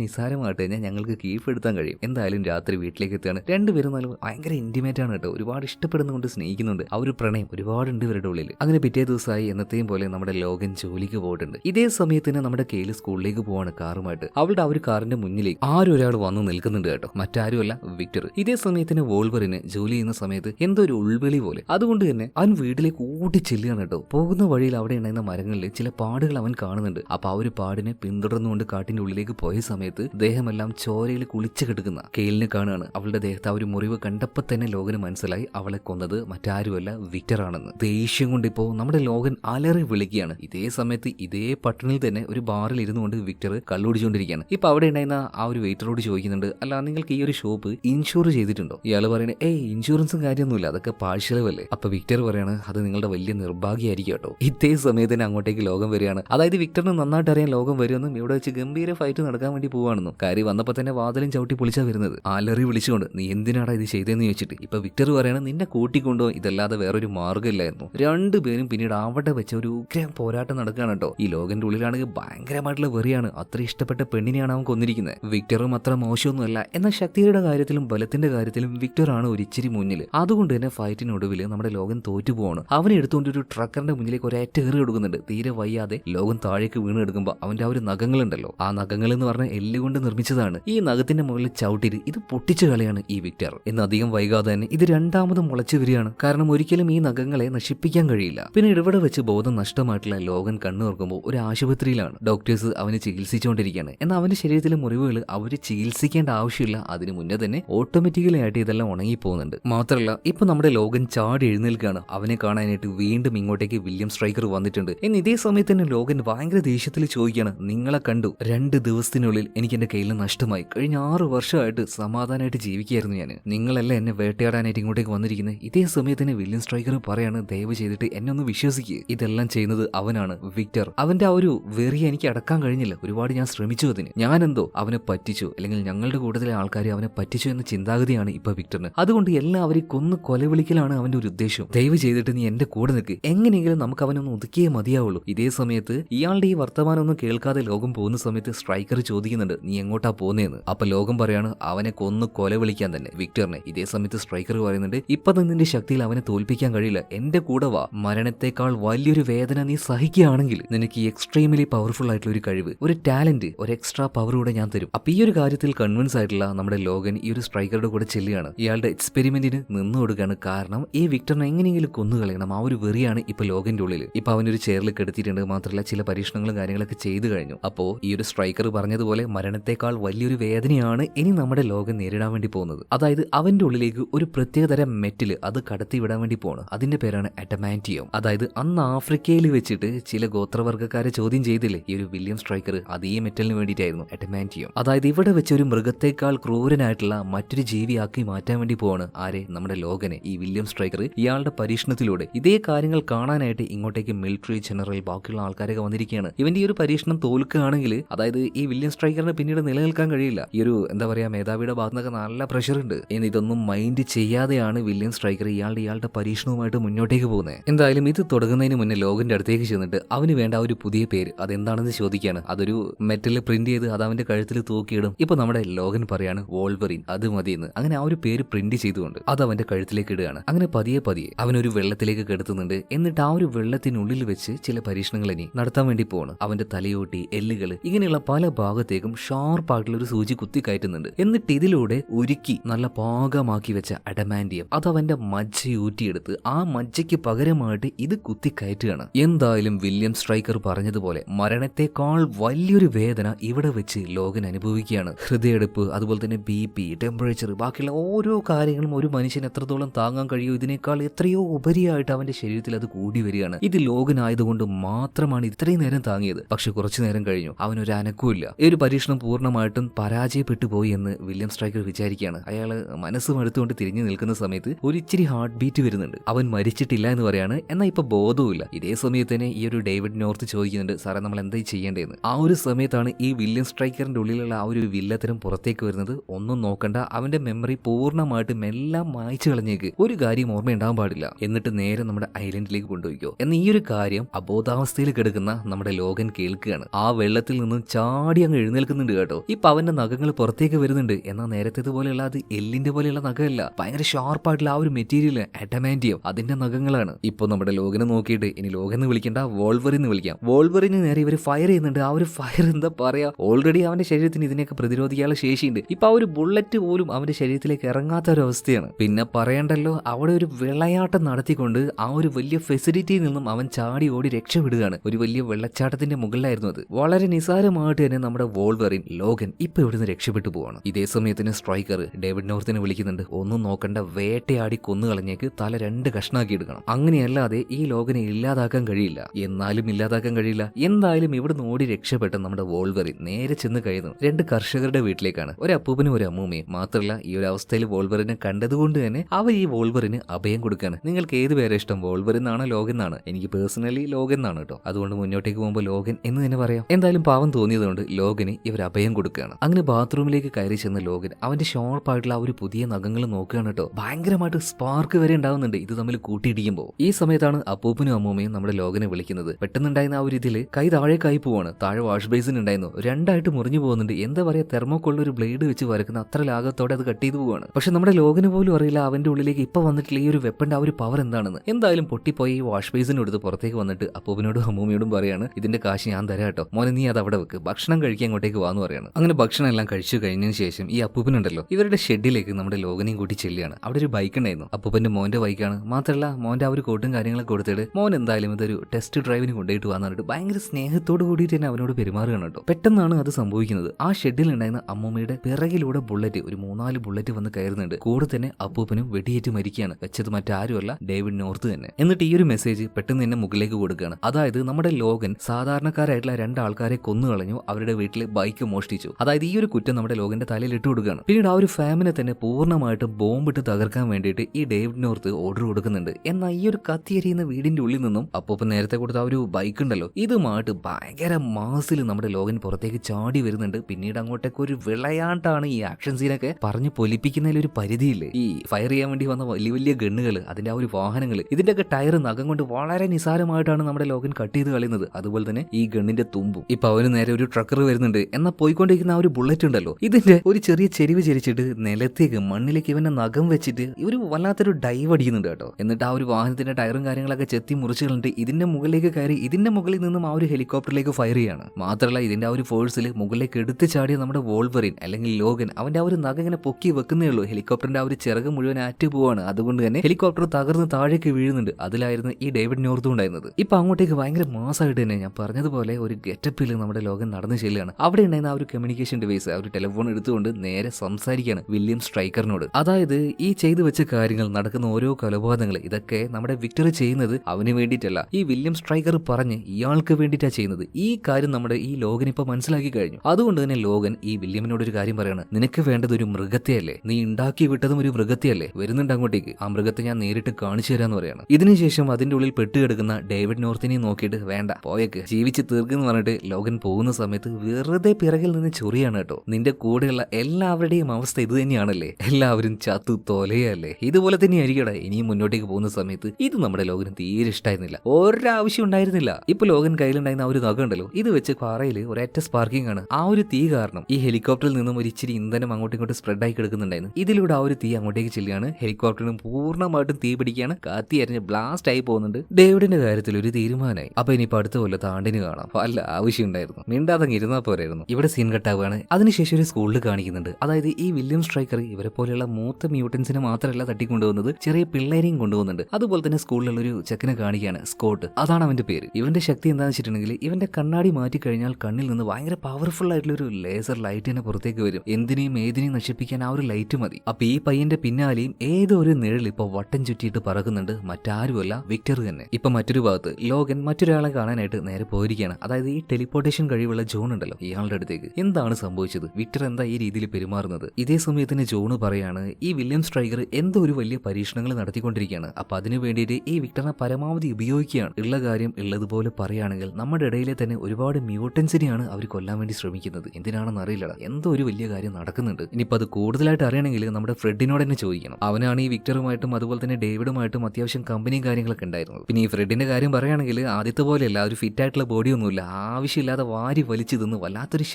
നിസ്സാരമായിട്ട് കഴിഞ്ഞാൽ ഞങ്ങൾക്ക് കീഫ് എടുത്താൻ കഴിയും. എന്തായാലും രാത്രി വീട്ടിലേക്ക് എത്തുകയാണ്. രണ്ടുപേരും നല്ല ഭയങ്കര ഇന്റിമേറ്റ് ആണ് കേട്ടോ. ഒരുപാട് ഇഷ്ടപ്പെടുന്നുകൊണ്ട് സ്നേഹിക്കുന്നുണ്ട്. ആ ഒരു പ്രണയം ഒരുപാടുണ്ട് ഇവരുടെ ഉള്ളിൽ. അങ്ങനെ പിറ്റേ ദിവസമായി എന്നത്തെയും പോലെ നമ്മുടെ ലോകൻ ജോലിക്ക് പോയിട്ടുണ്ട്. ഇതേ സമയത്ത് തന്നെ നമ്മുടെ കെയിൽ സ്കൂളിലേക്ക് പോവാണ് കാറുമായിട്ട്. അവളുടെ ആ ഒരു കാറിന്റെ മുന്നിലേക്ക് ആരും ഒരാൾ വന്ന് നിൽക്കുന്നുണ്ട് കേട്ടോ. മറ്റാരുമല്ല വിക്ടർ. ഇതേ സമയത്തിന് വോൾവറിന് ജോലി ചെയ്യുന്ന സമയത്ത് എന്തോ ഒരു ഉൾവിളി പോലെ. അതുകൊണ്ട് തന്നെ അവൻ വീട്ടിലേക്ക് ഓടി ചെല്ലുകയാണ് കേട്ടോ. പോകുന്ന വഴിയിൽ അവിടെ ഉണ്ടായിരുന്ന മരങ്ങളിൽ ചില പാടുകൾ അവൻ കാണുന്നുണ്ട്. അപ്പൊ ആ ഒരു പാടിനെ പിന്തുടർന്നുകൊണ്ട് കാട്ടിന്റെ ഉള്ളിലേക്ക് പോയ സമയത്ത് ദേഹമെല്ലാം ചോരയിൽ കുളിച്ചു കിടക്കുന്ന കെയിലിനെ കാണുകയാണ്. അവളുടെ ദേഹത്ത് ആ ഒരു മുറിവ് കണ്ടപ്പോൾ തന്നെ ലോകന് മനസ്സിലായി അവളെ കൊന്നത് മറ്റാരുമല്ല വിറ്റർ ആണെന്ന് ദേഷ്യം കൊണ്ട് ഇപ്പോ നമ്മുടെ ലോകൻ അലറി വിളിക്കുകയാണ്. ഇതേ സമയത്ത് ഇതേ പട്ടണിൽ തന്നെ ഒരു ബാറിൽ ഇരുന്നു കൊണ്ട് വിക്ടർ കള്ളുടിച്ചുകൊണ്ടിരിക്കുകയാണ് ഇപ്പൊ അവിടെ ഉണ്ടായിരുന്ന ആ ഒരു വെയിറ്ററോട് ചോദിക്കുന്നുണ്ട് അല്ല നിങ്ങൾക്ക് ഈ ഒരു ഷോപ്പ് ഇൻഷുർ ചെയ്തിട്ടുണ്ടോ? ഇയാൾ പറയുന്നത് ഏയ് ഇൻഷുറൻസും കാര്യമൊന്നുമില്ല അതൊക്കെ പാഴ്ചലവല്ലേ അപ്പൊ വിക്ടർ പറയാണ് അത് നിങ്ങളുടെ വലിയ നിർഭാഗ്യമായിരിക്കും കേട്ടോ. ഇതേ സമയത്ത് തന്നെ അങ്ങോട്ടേക്ക് ലോകം വരികയാണ്. അതായത് വിക്ടറിന് നന്നായിട്ട് അറിയാൻ ലോകം വരുമെന്നും ഇവിടെ വെച്ച് ഗംഭീര ഫൈറ്റ് നടക്കാൻ വേണ്ടി പോവാണെന്നും കാര്യം വന്നപ്പോൾ തന്നെ വാതിലും ചവിട്ടി പൊളിച്ചാ വരുന്നത്. അലറി വിളിച്ചുകൊണ്ട് നീ എന്തിനാടാ ഇത് ചെയ്തതെന്ന് ചോദിച്ചിട്ട്? ഇപ്പൊ വിക്ടർ പറയണം നിന്നെ കൂട്ടിക്കൊണ്ടോ? ഇതല്ലാതെ വേറൊരു മാർഗമില്ലായിരുന്നു. രണ്ടുപേരും പിന്നീട് അവിടെ വെച്ച ഒരു ഉഗ്രം പോരാട്ടം നടക്കുകയാണ് കേട്ടോ. ഈ ലോകന്റെ ഉള്ളിലാണെങ്കിൽ ഭയങ്കരമായിട്ടുള്ള വെറിയാണ്. അത്ര ഇഷ്ടപ്പെട്ട പെണ്ണിനെയാണ് അവൻ കൊന്നിരിക്കുന്നത്. വിക്ടറും അത്ര മോശമൊന്നുമല്ല. എന്നാൽ ശക്തിയുടെ കാര്യത്തിലും ബലത്തിന്റെ കാര്യത്തിലും വിക്ടർ ആണ് ഒരു ഇച്ചിരി മുന്നിൽ അതുകൊണ്ട് തന്നെ ഫൈറ്റിനൊടുവിൽ നമ്മുടെ ലോകം തോറ്റു പോവാണ്. അവനെ എടുത്തുകൊണ്ട് ഒരു ട്രക്കറിന്റെ മുന്നിലേക്ക് ഒരേറ്റ കയറി കൊടുക്കുന്നുണ്ട്. തീരെ വയ്യാതെ ലോകം താഴേക്ക് വീണ് എടുക്കുമ്പോൾ അവന്റെ ആ ഒരു നഖങ്ങളുണ്ടല്ലോ. ആ നഖങ്ങൾ എന്ന് പറഞ്ഞാൽ എല്ലുകൊണ്ട് നിർമ്മിച്ചതാണ്. ഈ നഖത്തിന്റെ മുകളിൽ ചവിട്ടിരി ഇത് പൊട്ടിച്ച കളിയാണ് ഈ വിക്ടർ. എന്ന് അധികം വൈകാതെ തന്നെ ഇത് രണ്ടാമതും മുളച്ചു വരികയാണ്. കാരണം ഒരിക്കലും ഈ നഖങ്ങളെ നശിപ്പിക്കാൻ കഴിയില്ല. പിന്നെ ഇവിടെ വെച്ച് ബോധം നഷ്ടമായിട്ടുള്ള ലോകൻ കണ്ണു തുറക്കുമ്പോൾ ഒരു ആശുപത്രിയിലാണ്. ഡോക്ടേഴ്സ് അവനെ ചികിത്സിച്ചുകൊണ്ടിരിക്കുകയാണ്. എന്നാൽ അവന്റെ ശരീരത്തിലെ മുറിവുകൾ അവർ ചികിത്സിക്കേണ്ട ആവശ്യമില്ല. അതിന് മുന്നേ തന്നെ ഓട്ടോമാറ്റിക്കലി ആയിട്ട് ഇതെല്ലാം ഉണങ്ങി പോകുന്നുണ്ട് മാത്രമല്ല ഇപ്പൊ നമ്മുടെ ലോകൻ ചാടി എഴുന്നേൽക്കുകയാണ്. അവനെ കാണാനായിട്ട് വീണ്ടും ഇങ്ങോട്ടേക്ക് വില്യം സ്ട്രൈക്കർ വന്നിട്ടുണ്ട്. എന്ന് ഇതേ സമയത്ത് തന്നെ ലോകൻ ഭയങ്കര ദേഷ്യത്തിൽ ചോദിക്കുകയാണ് നിങ്ങളെ കണ്ടു രണ്ട് ദിവസത്തിനുള്ളിൽ എനിക്ക് എന്റെ കയ്യിൽ എല്ലാം നഷ്ടമായി. കഴിഞ്ഞ ആറു വർഷമായിട്ട് സമാധാനമായിട്ട് ജീവിക്കുകയായിരുന്നു ഞാൻ നിങ്ങളല്ല എന്നെ വേട്ടയാടാനായിട്ട് ഇങ്ങോട്ടേക്ക് വന്നിരിക്കുന്നത് ഇതേ സമയത്ത് തന്നെ വില്യൻ സ്ട്രൈക്കർ പറയാണ് ദയവ് ചെയ്തിട്ട് എന്നെ ഒന്ന് വിശ്വസിക്കുക ഇതെല്ലാം ചെയ്യുന്നത് അവനാണ് വിക്ടർ. അവന്റെ ആ ഒരു വെറി എനിക്ക് അടക്കാൻ കഴിഞ്ഞില്ല. ഒരുപാട് ഞാൻ ശ്രമിച്ചു അതിന്. എന്തോ അവനെ പറ്റിച്ചു അല്ലെങ്കിൽ ഞങ്ങളുടെ കൂട്ടത്തിലെ ആൾക്കാർ അവനെ പറ്റിച്ചു എന്ന ചിന്താഗതിയാണ് ഇപ്പൊ വിക്ടറിന്. അതുകൊണ്ട് എല്ലാവരെയും കൊന്ന് കൊലവിളിക്കലാണ് അവന്റെ ഒരു ഉദ്ദേശം. ദയവ് ചെയ്തിട്ട് നീ എന്റെ കൂടെ നിൽക്ക്. എങ്ങനെയെങ്കിലും നമുക്ക് അവനൊന്ന് ഒതുക്കിയേ മതിയാവുള്ളൂ. ഇതേ സമയത്ത് ഇയാളുടെ ഈ വർത്തമാനം ഒന്നും കേൾക്കാതെ ലോകം പോകുന്ന സമയത്ത് സ്ട്രൈക്കർ ചോദിക്കുന്നുണ്ട് നീ എങ്ങോട്ടാ പോകുന്നതെന്ന് അപ്പൊ ലോകം പറയാണ് അവനെ കൊന്ന് കൊലവിളിക്കാൻ തന്നെ. വിക്ടറിനെ ഇതേ സമയത്ത് സ്ട്രൈക്കർ പറയുന്നുണ്ട് ഇപ്പൊ നിന്റെ ശക്തിയിൽ അവനെ തോൽപ്പിക്കാൻ കഴിയില്ല. എന്റെ കൂടെ വാ. മരണത്തെക്കാൾ വലിയൊരു വേദന നീ സഹിക്കുകയാണെങ്കിൽ നിനക്ക് ഈ എക്സ്ട്രീംലി പവർഫുൾ ആയിട്ടുള്ള ഒരു കഴിവ് ഒരു ടാലന്റ് ഒരു എക്സ്ട്രാ പവർ കൂടെ ഞാൻ തരും. അപ്പൊ ഈ ഒരു കാര്യത്തിൽ കൺവിൻസ് ആയിട്ടുള്ള നമ്മുടെ ലോകൻ ഈ ഒരു സ്ട്രൈക്കറുടെ കൂടെ ചെല്ലുകയാണ്. ഇയാളുടെ എക്സ്പെരിമെന്റിന് നിന്നു കൊടുക്കുകയാണ് കാരണം ഈ വിക്ടറിനെ എങ്ങനെയെങ്കിലും കൊന്നു കളയണം. ആ ഒരു വെറിയാണ് ഇപ്പൊ ലോകന്റെ ഉള്ളിൽ ഇപ്പൊ അവനൊരു ചെയറിൽ കെടുത്തിയിട്ടുണ്ട്. മാത്രമല്ല ചില പരീക്ഷണങ്ങളും കാര്യങ്ങളൊക്കെ ചെയ്തു കഴിഞ്ഞു. അപ്പോ ഈ ഒരു സ്ട്രൈക്കർ പറഞ്ഞതുപോലെ മരണത്തെക്കാൾ വലിയൊരു വേദനയാണ് ഇനി നമ്മുടെ ലോകം നേരിടാൻ വേണ്ടി പോകുന്നത്. അതായത് അവന്റെ ഉള്ളിലേക്ക് ഒരു പ്രത്യേകതരം മെറ്റിൽ അത് കടത്തി വിടാൻ വേണ്ടി പോണ്. അതിന്റെ പേരാണ് അറ്റമാന്റിയം അതായത് അന്ന് ആഫ്രിക്കയിൽ വെച്ചിട്ട് ചില ഗോത്രവർഗക്കാരെ ചോദ്യം ചെയ്തില്ലേ? ഈ ഒരു വില്യം സ്ട്രൈക്കർ അത് ഈ മെറ്റലിന് വേണ്ടിയിട്ടായിരുന്നു അറ്റമാന്റിയം അതായത് ഇവിടെ വെച്ച് ഒരു മൃഗത്തെക്കാൾ ക്രൂരനായിട്ടുള്ള മറ്റൊരു ജീവിയാക്കി മാറ്റാൻ വേണ്ടി പോവാണ് ആരെ? നമ്മുടെ ലോകനെ. ഈ വില്യം സ്ട്രൈക്കർ ഇയാളുടെ പരീക്ഷണത്തിലൂടെ. ഇതേ കാര്യങ്ങൾ കാണാനായിട്ട് ഇങ്ങോട്ടേക്ക് മിലിറ്ററി ജനറൽ ബാക്കിയുള്ള ആൾക്കാരൊക്കെ വന്നിരിക്കുകയാണ് ഇവന്റെ ഈ ഒരു പരീക്ഷണം തോൽക്കുകയാണെങ്കിൽ അതായത് ഈ വില്യം സ്ട്രൈക്കറിന് പിന്നീട് നിലനിൽക്കാൻ കഴിയില്ല. ഈ ഒരു എന്താ പറയാ മേധാവിയുടെ ഭാഗത്ത് നിന്നൊക്കെ നല്ല പ്രഷർ ഉണ്ട്. ഇനി ഇതൊന്നും മൈൻഡ് ചെയ്യാതെയാണ് വില്യം സ്ട്രൈക്കർ ഇയാളുടെ ഇയാളുടെ പരീക്ഷണവുമായിട്ട് മുന്നോട്ടേക്ക് പോകുന്നത് എന്തായാലും ഇത് തുടങ്ങുന്നതിന് മുന്നേ ലോഗിന്റെ അടുത്തേക്ക് ചെന്നിട്ട് അവന് വേണ്ട ഒരു പുതിയ പേര് അതെന്താണെന്ന് ചോദിക്കുകയാണ് അതൊരു മെറ്റൽ പ്രിന്റ് ചെയ്ത് അത് അവന്റെ കഴുത്തിൽ തൂക്കിയിടും. ഇപ്പൊ നമ്മുടെ ലോകൻ പറയാണ് വോൾവറിൻ അത് മതിയെന്ന്. അങ്ങനെ ആ ഒരു പേര് പ്രിന്റ് ചെയ്തുകൊണ്ട് അത് അവന്റെ കഴുത്തിലേക്ക് ഇടുകയാണ്. അങ്ങനെ പതിയെ പതിയെ അവനൊരു വെള്ളത്തിലേക്ക് കെടുത്തുന്നുണ്ട്. എന്നിട്ട് ആ ഒരു വെള്ളത്തിനുള്ളിൽ വെച്ച് ചില പരീക്ഷണങ്ങൾ ഇനി നടത്താൻ വേണ്ടി പോകണം അവന്റെ തലയോട്ടി എല്ലുകൾ ഇങ്ങനെയുള്ള പല ഭാഗത്തേക്കും ഷാർപ്പായിട്ടുള്ള ഒരു സൂചി കുത്തി കയറ്റുന്നുണ്ട്. എന്നിട്ട് ഇതിലൂടെ ഉരുക്കി നല്ല പാകമാക്കി വെച്ച അഡമാൻഡിയം. അത് അവന്റെ മജ്ജ ഊറ്റിയെടുത്ത് ആ മജ്ജയ്ക്ക് പകരമായിട്ട് ഇത് കുത്തി കയറ്റുകയാണ്. എന്തായാലും വില്യം സ്ട്രൈക്കർ പറഞ്ഞതുപോലെ മരണത്തെക്കാൾ വലിയൊരു വേദന ഇവിടെ വെച്ച് ലോകൻ അനുഭവിക്കുകയാണ്. ഹൃദയടുപ്പ് അതുപോലെ തന്നെ ബി പി ടെമ്പറേച്ചർ ബാക്കിയുള്ള ഓരോ കാര്യങ്ങളും ഒരു മനുഷ്യൻ എത്രത്തോളം താങ്ങാൻ കഴിയുമോ ഇതിനേക്കാൾ എത്രയോ ഉപരിയായിട്ട് അവന്റെ ശരീരത്തിൽ അത് കൂടി വരികയാണ്. ഇത് ലോകനായതുകൊണ്ട് മാത്രമാണ് ഇത്രയും നേരം താങ്ങിയത്. പക്ഷെ കുറച്ചു നേരം കഴിഞ്ഞു. അവനൊരു അനക്കവുമില്ല ഈ ഒരു പരീക്ഷണം പൂർണമായിട്ടും പരാജയപ്പെട്ടു പോയി എന്ന് വില്യം സ്ട്രൈക്കർ വിചാരിക്കുകയാണ്. അയാൾ മനസ്സ് എടുത്തുകൊണ്ട് തിരിഞ്ഞു നിൽക്കുന്ന സമയത്ത് ഒരു ഇച്ചിരി ഹാർട്ട് ബീറ്റ് വരുന്നുണ്ട്. അവൻ മരിച്ചിട്ടില്ല എന്ന് പറയാണ്. എന്നാൽ ഇപ്പൊ ബോധവുമില്ല. ഇതേ സമയത്ത് തന്നെ ഈ ഒരു ഡേവിഡ് നോർത്ത് ചോദിക്കുന്നുണ്ട് സാറേ നമ്മൾ എന്തായി ചെയ്യേണ്ടതെന്ന് ആ ഒരു സമയത്താണ് ഈ വില്യം സ്ട്രൈക്കറിന്റെ ഉള്ളിലുള്ള ആ ഒരു വില്ലത്തരം പുറത്തേക്ക് വരുന്നത്. ഒന്നും നോക്കണ്ട. അവന്റെ മെമ്മറി പൂർണമായിട്ടും എല്ലാം മായ്ച്ചു കളഞ്ഞേക്ക്. ഒരു കാര്യം ഓർമ്മയുണ്ടാകാൻ പാടില്ല. എന്നിട്ട് നേരെ നമ്മുടെ ഐലൻഡിലേക്ക് കൊണ്ടുപോയിക്കോ. എന്ന ഈ ഒരു കാര്യം അബോധാവസ്ഥയിൽ കിടക്കുന്ന നമ്മുടെ ലോകൻ കേൾക്കുകയാണ്. ആ വെള്ളത്തിൽ നിന്നും ചാടി അങ്ങ് എഴുന്നേൽക്കുന്നുണ്ട് കേട്ടോ. ഇപ്പൊ അവന്റെ നഖങ്ങൾ പുറത്തേക്ക് വരുന്നുണ്ട്. എന്നാൽ നേരത്തേതുപോലെയുള്ള അത് എല്ലിന്റെ പോലെയുള്ള നഖമല്ല. ഭയങ്കര ഷാർപ്പായിട്ടുള്ള ആ ഒരു മെറ്റീരിയൽ അഡമാൻഡിയം അതിന്റെ നഖങ്ങളാണ്. ഇപ്പൊ നമ്മുടെ ലോകനെ നോക്കിയിട്ട് ഇനി ലോകം എന്ന് വിളിക്കേണ്ട വോൾവറിന്ന് വിളിക്കാം. വോൾവറിന് നേരെ ഇവർ ഫയർ ചെയ്യുന്നുണ്ട്. ആ ഒരു ഫയർ എന്താ പറയാ? ഓൾറെഡി അവന്റെ ശരീരത്തിന് ഇതിനെയൊക്കെ പ്രതിരോധിക്കാനുള്ള ശേഷിയുണ്ട്. ഇപ്പൊ ആ ഒരു ബുള്ളറ്റ് പോലും അവന്റെ ശരീരത്തിലേക്ക് ഇറങ്ങാത്ത ഒരു അവസ്ഥയാണ്. പിന്നെ പറയണ്ടല്ലോ അവിടെ ഒരു വിളയാട്ടം നടത്തിക്കൊണ്ട് ആ ഒരു വലിയ ഫെസിലിറ്റിയിൽ നിന്നും അവൻ ചാടി ഓടി രക്ഷപ്പെടുകയാണ്. ഒരു വലിയ വെള്ളച്ചാട്ടത്തിന്റെ മുകളിലായിരുന്നു അത്. വളരെ നിസാരമായിട്ട് തന്നെ നമ്മുടെ വോൾവറിൻ ലോകൻ ഇപ്പൊ ഇവിടുന്ന് രക്ഷപ്പെട്ടു പോവാണ്. ഇതേ സമയത്തിന് സ്ട്രൈക്കർ ഡേവിഡ് നോർത്തിനെ വിളിക്കുന്നുണ്ട്. ഒന്നും നോക്കണ്ട വേട്ടയാടി കൊന്നു കളഞ്ഞേക്ക് തല രണ്ട് കഷ്ണാക്കി എടുക്കണം. അങ്ങനെയല്ലാതെ ഈ ലോകനെ ഇല്ലാതാക്കാൻ കഴിയില്ല. എന്നാലും ഇല്ലാതാക്കാൻ കഴിയില്ല. എന്തായാലും ഇവിടുന്ന് ഓടി രക്ഷപ്പെട്ട നമ്മുടെ വോൾവറി നേരെ ചെന്ന് കഴിയുന്നു രണ്ട് കർഷകരുടെ വീട്ടിലേക്കാണ്. ഒരു അപ്പൂപ്പനും ഒരു അമ്മൂമ്മയും. മാത്രമല്ല ഈ ഒരു അവസ്ഥയിൽ വോൾവറിനെ കണ്ടതുകൊണ്ട് തന്നെ അവർ ഈ വോൾവറിന് അഭയം കൊടുക്കാണ്. നിങ്ങൾക്ക് ഏത് പേരെ ഇഷ്ടം? വോൾവറിൻ എന്നാണോ ലോകൻ എന്നാണ് എനിക്ക് പേഴ്സണലി ലോകൻ എന്നാണ് കേട്ടോ. അതുകൊണ്ട് മുന്നോട്ടേക്ക് പോകുമ്പോൾ ലോകൻ എന്ന് തന്നെ പറയാം. എന്തായാലും പാവം തോന്നിയതുകൊണ്ട് ലോകന് ഇവർ അഭയം കൊടുക്കുകയാണ്. അങ്ങനെ ബാത്റൂമിലേക്ക് കയറി ചെന്ന ലോകൻ അവന്റെ ഷോർപ്പായിട്ടുള്ള ആ ഒരു പുതിയ നഖങ്ങൾ നോക്കുകയാണ് കേട്ടോ. ഭയങ്കരമായിട്ട് സ്പാർക്ക് വരെ ഉണ്ടാവുന്നുണ്ട്. ഇത് തമ്മിൽ കൂട്ടിയിടിക്കുമ്പോൾ. ഈ സമയത്താണ് അപ്പൂപ്പനും അമ്മൂമ്മയും നമ്മുടെ ലോകനെ വിളിക്കുന്നത്. പെട്ടെന്നുണ്ടായിരുന്ന ആ ഒരു ഇതിൽ കൈ താഴേക്കായി പോവാണ്. താഴെ വാഷ് ബേസിൻ ഉണ്ടായിരുന്നു. രണ്ടായിട്ട് മുറിഞ്ഞു പോകുന്നുണ്ട്. എന്താ പറയാ തെർമോക്കുള്ള ഒരു ബ്ലേഡ് വെച്ച് വരക്കുന്ന അത്ര ലാഘത്തോടെ അത് കട്ട് ചെയ്തു പോവാണ്. പക്ഷെ നമ്മുടെ ലോകന് പോലും അറിയില്ല അവന്റെ ഉള്ളിലേക്ക് ഇപ്പൊ വന്നിട്ടില്ല ഈ ഒരു വെപ്പന്റെ ആ ഒരു പവർ എന്താണെന്ന്. എന്തായാലും പൊട്ടിപ്പോയി ഈ വാഷ് ബേസിനെടുത്ത് പുറത്തേക്ക് വന്നിട്ട് അപ്പൂപ്പനോടും അമ്മൂമ്മയോടും പറയാണ് ഇതിന്റെ കാശ് ഞാൻ തരാം കേട്ടോ. മോനെ നീ അത് അവിടെ വെക്ക്. ഭക്ഷണം കഴിക്കാൻ അങ്ങോട്ടേക്ക് വാന്ന് പറയാണ്. അങ്ങനെ ഭക്ഷണം എല്ലാം കഴിച്ചു കഴിഞ്ഞതിന് ശേഷം ഈ അപ്പൂപ്പനുണ്ടല്ലോ. ഇവരുടെ ഷെഡിലേക്ക് നമ്മുടെ ലോകനെയും കൂട്ടി ചെല്ലുകയാണ്. അവിടെ ഒരു ബൈക്ക് ഉണ്ടായിരുന്നു. അപ്പൂപ്പന്റെ മോന്റെ ബൈക്കാണ് മാത്രമല്ല മോന്റെ ആ ഒരു കോട്ടും കാര്യങ്ങളൊക്കെ കൊടുത്തിട്ട് മോൻ എന്തായാലും ഇതൊരു ടെസ്റ്റ് ഡ്രൈവിന് കൊണ്ടുപോയിട്ട് വന്നു ഭയങ്കര സ്നേഹത്തോട് കൂടിയിട്ട് തന്നെ അവനോട് പെരുമാറുകയാണ് കേട്ടോ. പെട്ടെന്നാണ് അത് സംഭവിക്കുന്നത്. ആ ഷെഡിൽ ഉണ്ടായിരുന്ന അമ്മൂമ്മയുടെ പിറകിലൂടെ ബുള്ളറ്റ് ഒരു മൂന്നാൽ ബുള്ളറ്റ് വന്ന് കയറുന്നുണ്ട്. കൂടെ തന്നെ അപ്പൂപ്പനും വെടിയേറ്റ് മരിക്കുകയാണ്. വെച്ചത് മറ്റാരുമല്ല ഡേവിഡ് നോർത്ത് തന്നെ. എന്നിട്ട് ഈ ഒരു മെസ്സേജ് പെട്ടെന്ന് തന്നെ മുകളിലേക്ക് കൊടുക്കുകയാണ്. അതായത് നമ്മുടെ ലോകൻ സാധാരണക്കാരായിട്ടുള്ള രണ്ടാൾക്കാരെ കൊന്നു കളഞ്ഞു അവരുടെ വീട്ടിലെ ബൈക്ക് മോഷ്ടിച്ചു. സംശയിച്ചു അതായത് ഈ ഒരു കുറ്റം നമ്മുടെ ലോകന്റെ തലയിൽ ഇട്ട് കൊടുക്കുകയാണ്. പിന്നീട് ആ ഒരു ഫാമിനെ തന്നെ പൂർണമായിട്ടും ബോംബിട്ട് തകർക്കാൻ വേണ്ടിയിട്ട് ഈ ഡേവിഡ് നോർത്ത് ഓർഡർ കൊടുക്കുന്നുണ്ട്. എന്നാൽ ഈ ഒരു കത്തിയെരിയുന്ന വീടിന്റെ ഉള്ളിൽ നിന്നും അപ്പോൾ നേരത്തെ കൊടുത്ത ആ ഒരു ബൈക്ക് ഉണ്ടല്ലോ ഇതുമായിട്ട് ഭയങ്കര മാസിൽ നമ്മുടെ ലോകൻ പുറത്തേക്ക് ചാടി വരുന്നുണ്ട്. പിന്നീട് അങ്ങോട്ടേക്ക് ഒരു വിളയാണ്ടാണ് ഈ ആക്ഷൻ സീനൊക്കെ പറഞ്ഞു പൊലിപ്പിക്കുന്നതിൽ ഒരു പരിധിയില്ലേ? ഈ ഫയർ ചെയ്യാൻ വേണ്ടി വന്ന വലിയ വലിയ ഗണ്ണുകൾ അതിന്റെ ആ ഒരു വാഹനങ്ങൾ ഇതിന്റെയൊക്കെ ടയർ നഖം കൊണ്ട് വളരെ നിസാരമായിട്ടാണ് നമ്മുടെ ലോകൻ കട്ട് ചെയ്ത് കളയുന്നത്. അതുപോലെ തന്നെ ഈ ഗണ്ണിന്റെ തുമ്പും. ഇപ്പൊ അവന് നേരെ ഒരു ട്രക്കർ വരുന്നുണ്ട്. എന്നാൽ പോയിക്കൊണ്ടിരിക്കുന്ന ആ ഒരു ബുള്ളറ്റ് ഉണ്ടല്ലോ. ഇതിന്റെ ഒരു ചെറിയ ചെരിവ് ചെരിച്ചിട്ട് നിലത്തേക്ക് മണ്ണിലേക്ക് ഇവന്റെ നഖം വെച്ചിട്ട് ഒരു വല്ലാത്തൊരു ഡൈവ് അടിക്കുന്നുണ്ട് കേട്ടോ. എന്നിട്ട് ആ ഒരു വാഹനത്തിന്റെ ടയറും കാര്യങ്ങളൊക്കെ ചെത്തി മുറിച്ചു കളഞ്ഞിട്ട് ഇതിന്റെ മുകളിലേക്ക് കയറി ഇതിന്റെ മുകളിൽ നിന്നും ആ ഒരു ഹെലികോപ്റ്ററിലേക്ക് ഫയർ ചെയ്യാണ്. മാത്രമല്ല ഇതിന്റെ ആ ഒരു ഫോഴ്സിൽ മുകളിലേക്ക് എടുത്തു ചാടിയ നമ്മുടെ വോൾവറിൻ അല്ലെങ്കിൽ ലോഗൻ അവന്റെ ആ ഒരു നഖം ഇങ്ങനെ പൊക്കി വെക്കുന്നേ ഉള്ളൂ. ഹെലികോപ്റ്ററിന്റെ ആ ഒരു ചിറക് മുഴുവൻ ആറ്റ് പോവാണ്. അതുകൊണ്ട് തന്നെ ഹെലികോപ്റ്റർ തകർന്ന് താഴേക്ക് വീഴുന്നുണ്ട്. അതിലായിരുന്നു ഈ ഡേവിഡ് നോർത്തും ഉണ്ടായിരുന്നത്. ഇപ്പൊ അങ്ങോട്ടേക്ക് ഭയങ്കര മാസമായിട്ട് തന്നെ ഞാൻ പറഞ്ഞതുപോലെ ഒരു ഗെറ്റപ്പിൽ നമ്മുടെ ലോകം നടന്നു ചെല്ലുകയാണ്. അവിടെ ഉണ്ടായിരുന്ന ആ ഒരു കമ്മ്യൂണിക്കേഷൻ ഡിവൈസ് ആ ഒരു ടെലിഫോൺ എടുത്തുകൊണ്ട് നേരെ സംസാരിക്കുകയാണ് വില്യം സ്ട്രൈക്കറിനോട്. അതായത് ഈ ചെയ്തു വെച്ച കാര്യങ്ങൾ നടക്കുന്ന ഓരോ കൊലപാതകങ്ങൾ ഇതൊക്കെ നമ്മുടെ വിക്ടർ ചെയ്യുന്നത് അവന് വേണ്ടിയിട്ടല്ല. ഈ വില്യം സ്ട്രൈക്കർ പറഞ്ഞ് ഇയാൾക്ക് വേണ്ടിയിട്ടാണ് ചെയ്യുന്നത്. ഈ കാര്യം നമ്മുടെ ഈ ലോകൻ ഇപ്പൊ മനസ്സിലാക്കി കഴിഞ്ഞു. അതുകൊണ്ട് തന്നെ ലോകൻ ഈ വില്യമിനോട് ഒരു കാര്യം പറയാണ്. നിനക്ക് വേണ്ടത് ഒരു മൃഗത്തെയല്ലേ? നീ ഉണ്ടാക്കി വിട്ടതും ഒരു മൃഗത്തെയല്ലേ? വരുന്നുണ്ട് അങ്ങോട്ടേക്ക്. ആ മൃഗത്തെ ഞാൻ നേരിട്ട് കാണിച്ചു തരാന്ന് പറയാണ്. ഇതിനുശേഷം അതിന്റെ ഉള്ളിൽ പെട്ടുകിടക്കുന്ന ഡേവിഡ് നോർത്തിനെ നോക്കിയിട്ട് വേണ്ട പോയേക്ക്. ജീവിച്ച് തീർക്കെന്ന് പറഞ്ഞിട്ട് ലോകൻ പോകുന്ന സമയത്ത് വെറുതെ പിറകിൽ നിന്ന് ചൊറിയാണ് കേട്ടോ. നിന്റെ കൂടെയുള്ള എല്ലാവരുടെയും അവസ്ഥ ഇത് തന്നെയാണല്ലേ? എല്ലാവരും ചത്തു തൊലയല്ലേ? ഇതുപോലെ തന്നെയായിരിക്കട്ടെ ഇനിയും മുന്നോട്ടേക്ക് പോകുന്ന സമയത്ത് ഇത് നമ്മുടെ ലോകന് തീരെ ഇഷ്ടമായിരുന്നില്ല ഒരാവശ്യം ഉണ്ടായിരുന്നില്ല. ഇപ്പൊ ലോകൻ കയ്യിലുണ്ടായിരുന്ന ആ ഒരു നഖം ഉണ്ടല്ലോ. ഇത് വെച്ച് പാറയിൽ ഒരൊറ്റ സ്പാർക്കിംഗ് ആണ്. ആ ഒരു തീ കാരണം ഈ ഹെലികോപ്റ്ററിൽ നിന്നും ഒരു ഇച്ചിരി ഇന്ധനം അങ്ങോട്ടും ഇങ്ങോട്ടും സ്പ്രെഡ് ആയി കിടക്കുന്നുണ്ടായിരുന്നു. ഇതിലൂടെ ആ ഒരു തീ അങ്ങോട്ടേക്ക് ചെല്ലുകയാണ്. ഹെലികോപ്റ്ററിനും പൂർണമായിട്ടും തീ പിടിക്കുകയാണ്. കാത്തി അരിഞ്ഞ് ബ്ലാസ്റ്റ് ആയി പോകുന്നുണ്ട്. ഡേവിഡിന്റെ കാര്യത്തിൽ ഒരു തീരുമാനമായി. അപ്പൊ ഇനിയിപ്പോ അടുത്ത കൊല്ലത്ത് ആണ്ടിന് കാണാം. വല്ല ആവശ്യം ഉണ്ടായിരുന്നു. മിണ്ടാതെ ഇരുന്നാ പോരായിരുന്നു. ഇവിടെ സീൻ കട്ടാവുകയാണ് അതിനുശേഷം ഒരു സ്കൂളിൽ കാണിക്കുന്നുണ്ട്. അതായത് ഈ വില്യം സ്ട്രൈക്കർ ഇവരെ പോലെയുള്ള മൂത്ത മ്യൂട്ടൻസിനെ മാത്രമല്ല തട്ടിക്കൊണ്ടുവന്നത് ചെറിയ പിള്ളേരെയും കൊണ്ടുപോകുന്നുണ്ട് അതുപോലെ തന്നെ സ്കൂളിലുള്ള ഒരു ചെക്കനെ കാണിക്കുകയാണ് സ്കോട്ട്. അതാണ് അവന്റെ പേര്. ഇവന്റെ ശക്തി എന്താണെന്ന് വെച്ചിട്ടുണ്ടെങ്കിൽ ഇവന്റെ കണ്ണാടി മാറ്റി കഴിഞ്ഞാൽ കണ്ണിൽ നിന്ന് ഭയങ്കര പവർഫുൾ ആയിട്ടുള്ള ഒരു ലേസർ ലൈറ്റ് തന്നെ പുറത്തേക്ക് വരും. എന്തിനേയും ഏതിനെയും നശിപ്പിക്കാൻ ആ ഒരു ലൈറ്റ് മതി. അപ്പൊ ഈ പയ്യന്റെ പിന്നാലെയും ഏതോ ഒരു നിഴൽ ഇപ്പൊ വട്ടം ചുറ്റിയിട്ട് പറക്കുന്നുണ്ട്. മറ്റാരുമല്ല വിക്ടർ തന്നെ. ഇപ്പൊ മറ്റൊരു ഭാഗത്ത് ലോകൻ മറ്റൊരാളെ കാണാനായിട്ട് നേരെ പോയിരിക്കുകയാണ്. അതായത് ഈ ടെലിപ്പോർട്ടേഷൻ കഴിവുള്ള ജോൺ ഉണ്ടല്ലോ ഇയാളുടെ അടുത്തേക്ക്. എന്താണ് സംഭവിച്ചത്? വിക്ടർ എന്താ ഈ രീതിയിൽ പെരുമാറുന്നത്? ഇതേ സമയത്തിന് ജോണ് പറയാണ് ഈ വില്യം സ്ട്രൈഗർ എന്തോ ഒരു വലിയ പരീക്ഷണങ്ങൾ നടത്തിക്കൊണ്ടിരിക്കുകയാണ്. അപ്പൊ അതിനു വേണ്ടിയിട്ട് ഈ വിക്ടറിനെ പരമാവധി ഉപയോഗിക്കുകയാണ്. ഉള്ള കാര്യം ഉള്ളതുപോലെ പറയുകയാണെങ്കിൽ നമ്മുടെ ഇടയിലെ തന്നെ ഒരുപാട് മ്യൂട്ടൻസിനെയാണ് അവർ കൊല്ലാൻ വേണ്ടി ശ്രമിക്കുന്നത്. എന്തിനാണെന്ന് അറിയില്ല എന്തോ ഒരു വലിയ കാര്യം നടക്കുന്നുണ്ട്. ഇനിയിപ്പോൾ അത് കൂടുതലായിട്ട് അറിയണമെങ്കിൽ നമ്മുടെ ഫ്രെഡിനോട് തന്നെ ചോദിക്കണം. അവനാണ് ഈ വിക്ടറുമായിട്ടും അതുപോലെ തന്നെ ഡേവിഡുമായിട്ടും അത്യാവശ്യം കമ്പനിയും കാര്യങ്ങളൊക്കെ ഉണ്ടായിരുന്നത്. പിന്നെ ഈ ഫ്രെഡിന്റെ കാര്യം പറയുകയാണെങ്കിൽ ആദ്യത്തെ പോലെയല്ല ഒരു ഫിറ്റ് ആയിട്ടുള്ള ബോഡിയൊന്നുമില്ല. ആവശ്യമില്ലാതെ വാരി വലിച്ചു തിന്ന് വല്ലാത്തൊരു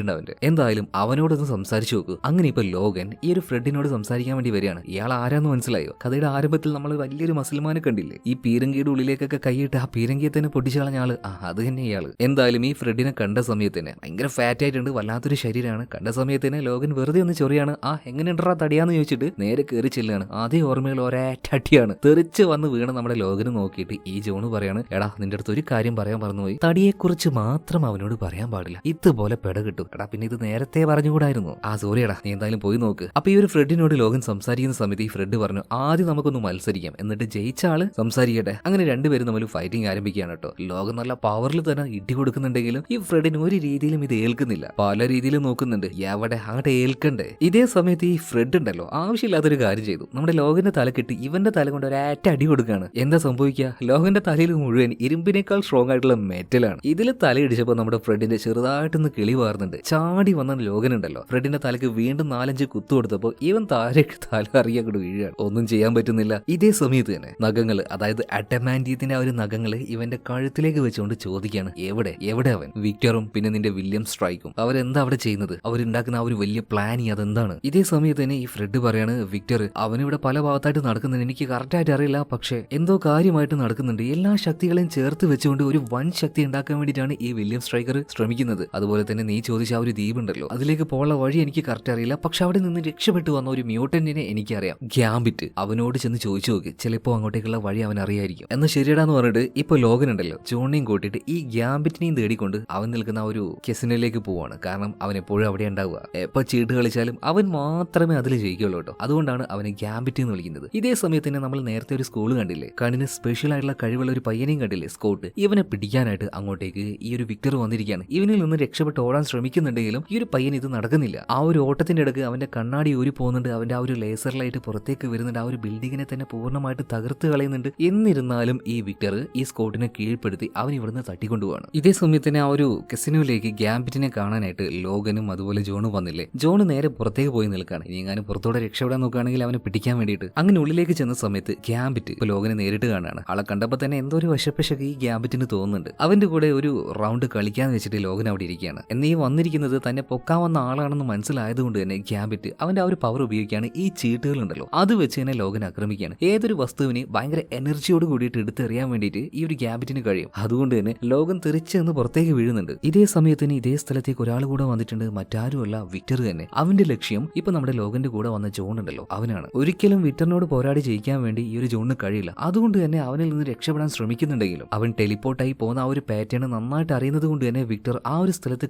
അവന്റെ എന്തായാലും അവനോടൊന്ന് സംസാരിച്ചു നോക്കൂ. അങ്ങനെ ഇപ്പൊ ലോകൻ ഈ ഒരു ഫ്രെഡിനോട് സംസാരിക്കാൻ വേണ്ടി വരികയാണ്. ഇയാൾ ആരാന്ന് മനസ്സിലായോ? കഥയുടെ ആരംഭത്തിൽ നമ്മൾ വലിയൊരു മസിൽമാനെ കണ്ടില്ലേ? ഈ പീരങ്കിയുടെ ഉള്ളിലേക്കൊക്കെ കൈയിട്ട് ആ പീരങ്കിയെ തന്നെ പൊട്ടിച്ചു കളഞ്ഞ ആൾ. ആ അത് തന്നെ ഇയാൾ. എന്തായാലും ഈ ഫ്രെഡിനെ കണ്ട സമയത്ത് തന്നെ ഭയങ്കര ഫാറ്റ് ആയിട്ടുണ്ട് വല്ലാത്തൊരു ശരീരമാണ്. കണ്ട സമയത്ത് തന്നെ ലോകൻ വെറുതെ ഒന്ന് ചൊറിയാണ്. ആ എങ്ങനെയുണ്ടാ തടിയാന്ന് ചോദിച്ചിട്ട് നേരെ കയറി ചെല്ലാണ്. അതേ ഓർമ്മകൾ ഒരേറ്റടിയാണ് തെറിച്ച് വന്ന് വീണ നമ്മുടെ ലോകന് നോക്കിയിട്ട് ഈ ജോണ് പറയാണ് എടാ നിന്റെ അടുത്ത് ഒരു കാര്യം പറയാൻ മറന്നുപോയി. തടിയെക്കുറിച്ച് മാത്രം അവനോട് പറയാൻ പാടില്ല. ഇതുപോലെ പെട എടാ പിന്നെ ഇത് നേരത്തെ പറഞ്ഞുകൂടായിരുന്നു. ആ സോറിയടാ നീ എന്തായാലും പോയി നോക്ക്. അപ്പൊ ഈ ഒരു ഫ്രെഡിനോട് ലോകൻ സംസാരിക്കുന്ന സമയത്ത് ഈ ഫ്രെഡ് പറഞ്ഞു ആദ്യം നമുക്കൊന്ന് മത്സരിക്കാം. എന്നിട്ട് ജയിച്ച ആൾ സംസാരിക്കട്ടെ. അങ്ങനെ രണ്ടുപേരും തമ്മിൽ ഫൈറ്റിംഗ് ആരംഭിക്കുകയാണ് കേട്ടോ. ലോകൻ നല്ല പവറിൽ തന്നെ ഇടി കൊടുക്കുന്നുണ്ടെങ്കിലും ഈ ഫ്രെഡിന് ഒരു രീതിയിലും ഇത് ഏൽക്കുന്നില്ല. പല രീതിയിലും നോക്കുന്നുണ്ട്. എവിടെ അങ്ങോട്ട് ഏൽക്കണ്ടേ? ഇതേ സമയത്ത് ഈ ഫ്രെഡ് ഉണ്ടല്ലോ ആവശ്യമില്ലാത്തൊരു കാര്യം ചെയ്തു. നമ്മുടെ ലോകന്റെ തല കെട്ടി ഇവന്റെ തല കൊണ്ട് ഒരേറ്റ അടി കൊടുക്കുകയാണ് എന്താ സംഭവിക്കുക ലോകന്റെ തലയിൽ മുഴുവൻ ഇരുമ്പിനേക്കാൾ സ്ട്രോങ് ആയിട്ടുള്ള മെറ്റലാണ് ഇതിൽ തലയിടിച്ചപ്പോൾ നമ്മുടെ ഫ്രെഡിന്റെ ചെറുതായിട്ടൊന്ന് കിളി വാർന്നുണ്ട് ചാടി വന്ന ലോകനുണ്ടല്ലോ. ഫ്രെഡിന്റെ തലക്ക് വീണ്ടും നാലഞ്ച് കുത്തു കൊടുത്തപ്പോൾ ഇവൻ താരേക്ക് തല അറിയാൻ വീഴുകയാണ് ഒന്നും ചെയ്യാൻ പറ്റുന്നില്ല. ഇതേ സമയത്ത് തന്നെ നഖങ്ങൾ അതായത് അഡമാൻഡിയത്തിന്റെ ആ ഒരു നഖങ്ങൾ ഇവന്റെ കഴുത്തിലേക്ക് വെച്ചുകൊണ്ട് ചോദിക്കുകയാണ് എവിടെ? എവിടെ അവൻ? വിക്ടറും പിന്നെ നിന്റെ വില്യം സ്ട്രൈക്കും. അവരെന്താ അവിടെ ചെയ്യുന്നത്? അവരുണ്ടാക്കുന്ന ആ ഒരു വലിയ പ്ലാനി അതെന്താണ്? ഇതേ സമയത്ത് തന്നെ ഈ ഫ്രെഡ് പറയാണ് വിക്ടർ അവനിവിടെ പല ഭാഗത്തായിട്ട് നടക്കുന്നുണ്ട്. എനിക്ക് കറക്റ്റായിട്ട് അറിയില്ല. പക്ഷേ എന്തോ കാര്യമായിട്ട് നടക്കുന്നുണ്ട്. എല്ലാ ശക്തികളെയും ചേർത്ത് വെച്ചുകൊണ്ട് ഒരു വൻ ശക്തി ഉണ്ടാക്കാൻ വേണ്ടിയിട്ടാണ് ഈ വില്യം സ്ട്രൈക്കർ ശ്രമിക്കുന്നത്. അതുപോലെ തന്നെ നീ ആ ഒരു ദ്വീപുണ്ടല്ലോ. അതിലേക്ക് പോകാനുള്ള വഴി എനിക്ക് കറക്റ്റ് അറിയില്ല. പക്ഷെ അവിടെ നിന്ന് രക്ഷപ്പെട്ടു വന്ന ഒരു മ്യൂട്ടന്റിനെ എനിക്കറിയാം. ഗ്യാമ്പിറ്റ് അവനോട് ചെന്ന് ചോദിച്ചു നോക്ക്. ചിലപ്പോൾ അങ്ങോട്ടേക്കുള്ള വഴി അവൻ അറിയായിരിക്കും. എന്നാൽ ശരിയടാന്ന് പറഞ്ഞിട്ട് ഇപ്പൊ ലോകനുണ്ടല്ലോ ജോണിനെയും കൂട്ടിയിട്ട് ഈ ഗ്യാമ്പിറ്റിനെയും തേടിക്കൊണ്ട് അവൻ നിൽക്കുന്ന ഒരു കെസിനിലേക്ക് പോവാണ്. കാരണം അവൻ എപ്പോഴും അവിടെ ഉണ്ടാവുക. എപ്പൊ ചീട്ട് കളിച്ചാലും അവൻ മാത്രമേ അതിൽ ജയിക്കുള്ളൂ കേട്ടോ. അതുകൊണ്ടാണ് അവനെ ഗ്യാമ്പിറ്റ് എന്ന് വിളിക്കുന്നത്. ഇതേ സമയത്ത് തന്നെ നമ്മൾ നേരത്തെ ഒരു സ്കൂൾ കണ്ടില്ലേ? കണ്ണിന് സ്പെഷ്യൽ ആയിട്ടുള്ള കഴിവുള്ള ഒരു പയ്യനെയും കണ്ടില്ലേ? സ്കോട്ട് ഇവനെ പിടിക്കാനായിട്ട് അങ്ങോട്ടേക്ക് ഈ ഒരു വിക്ടർ വന്നിരിക്കുകയാണ്. ഇവനിൽ നിന്ന് രക്ഷപ്പെട്ട് ഓടാൻ ശ്രമിക്കും ശ്രമിക്കുന്നുണ്ടെങ്കിലും ഈ ഒരു പയ്യൻ ഇത് നടക്കുന്നില്ല. ആ ഒരു ഓട്ടത്തിന്റെ ഇടയ്ക്ക് അവന്റെ കണ്ണാടി ഊരി പോകുന്നുണ്ട്. അവന്റെ ആ ഒരു ലേസർ ലൈറ്റ് പുറത്തേക്ക് വരുന്നുണ്ട്. ആ ഒരു ബിൽഡിങ്ങിനെ തന്നെ പൂർണമായിട്ട് തകർത്ത് കളയുന്നുണ്ട്. എന്നിരുന്നാലും ഈ വിക്ടർ ഈ സ്കോട്ടിനെ കീഴ്പ്പെടുത്തി അവൻ ഇവിടുന്ന് തട്ടിക്കൊണ്ടുപോവാണ്. ഇതേ സമയത്ത് തന്നെ ആ ഒരു കസിനോയിലേക്ക് ഗ്യാമ്പിറ്റിനെ കാണാനായിട്ട് ലോഗനും അതുപോലെ ജോണും വന്നില്ലേ? ജോണ് നേരെ പുറത്തേക്ക് പോയി നിൽക്കാണ് ഇനി എങ്ങാനും പുറത്തോടെ രക്ഷപ്പെടാൻ നോക്കുകയാണെങ്കിൽ അവനെ പിടിക്കാൻ വേണ്ടിയിട്ട്. അങ്ങനെ ഉള്ളിലേക്ക് ചെന്ന സമയത്ത് ഗ്യാമ്പിറ്റ് ഇപ്പൊ ലോകനെ നേരിട്ട് കാണാണ് ആളെ കണ്ടപ്പോൾ തന്നെ എന്തോ ഒരു വശപ്പശക്ക് ഈ ഗ്യാമ്പിറ്റിന് തോന്നുന്നുണ്ട്. അവന്റെ കൂടെ ഒരു റൗണ്ട് കളിക്കാന്ന് വെച്ചിട്ട് ലോകൻ അവിടെ ഇരിക്കുകയാണ്. എന്നീ വന്നിരിക്കുന്നത് തന്നെ പൊക്കാൻ വന്ന ആളാണെന്ന് മനസ്സിലായതുകൊണ്ട് തന്നെ ഗ്യാബിറ്റ് അവന്റെ ആ ഒരു പവർ ഉപയോഗിക്കുകയാണ് ഈ ചീട്ടുകളുണ്ടല്ലോ. അത് വെച്ച് തന്നെ ലോകൻ ആക്രമിക്കുകയാണ്. ഏതൊരു വസ്തുവിനെ ഭയങ്കര എനർജിയോട് കൂടിയിട്ട് എടുത്തെറിയാൻ വേണ്ടിയിട്ട് ഈ ഒരു ഗ്യാബിറ്റിന് കഴിയും. അതുകൊണ്ട് തന്നെ ലോകൻ തെറിച്ചെന്ന് പുറത്തേക്ക് വീഴുന്നുണ്ട്. ഇതേ സമയത്തിന് ഇതേ സ്ഥലത്തേക്ക് ഒരാൾ കൂടെ വന്നിട്ടുണ്ട്. മറ്റാരുമല്ല വിക്ടർ തന്നെ. അവന്റെ ലക്ഷ്യം ഇപ്പൊ നമ്മുടെ ലോകന്റെ കൂടെ വന്ന ജോൺ ഉണ്ടല്ലോ. അവനാണ്. ഒരിക്കലും വിക്ടറിനോട് പോരാടി ജയിക്കാൻ വേണ്ടി ഈ ഒരു ജോണിന് കഴിയില്ല. അതുകൊണ്ട് തന്നെ അവനിൽ നിന്ന് രക്ഷപ്പെടാൻ ശ്രമിക്കുന്നുണ്ടെങ്കിലും അവൻ ടെലിപ്പോർട്ടായി പോകുന്ന ആ ഒരു പാറ്റേൺ നന്നായിട്ട് അറിയുന്നത് കൊണ്ട് തന്നെ വിക്ടർ ആ ഒരു സ്ഥലത്ത്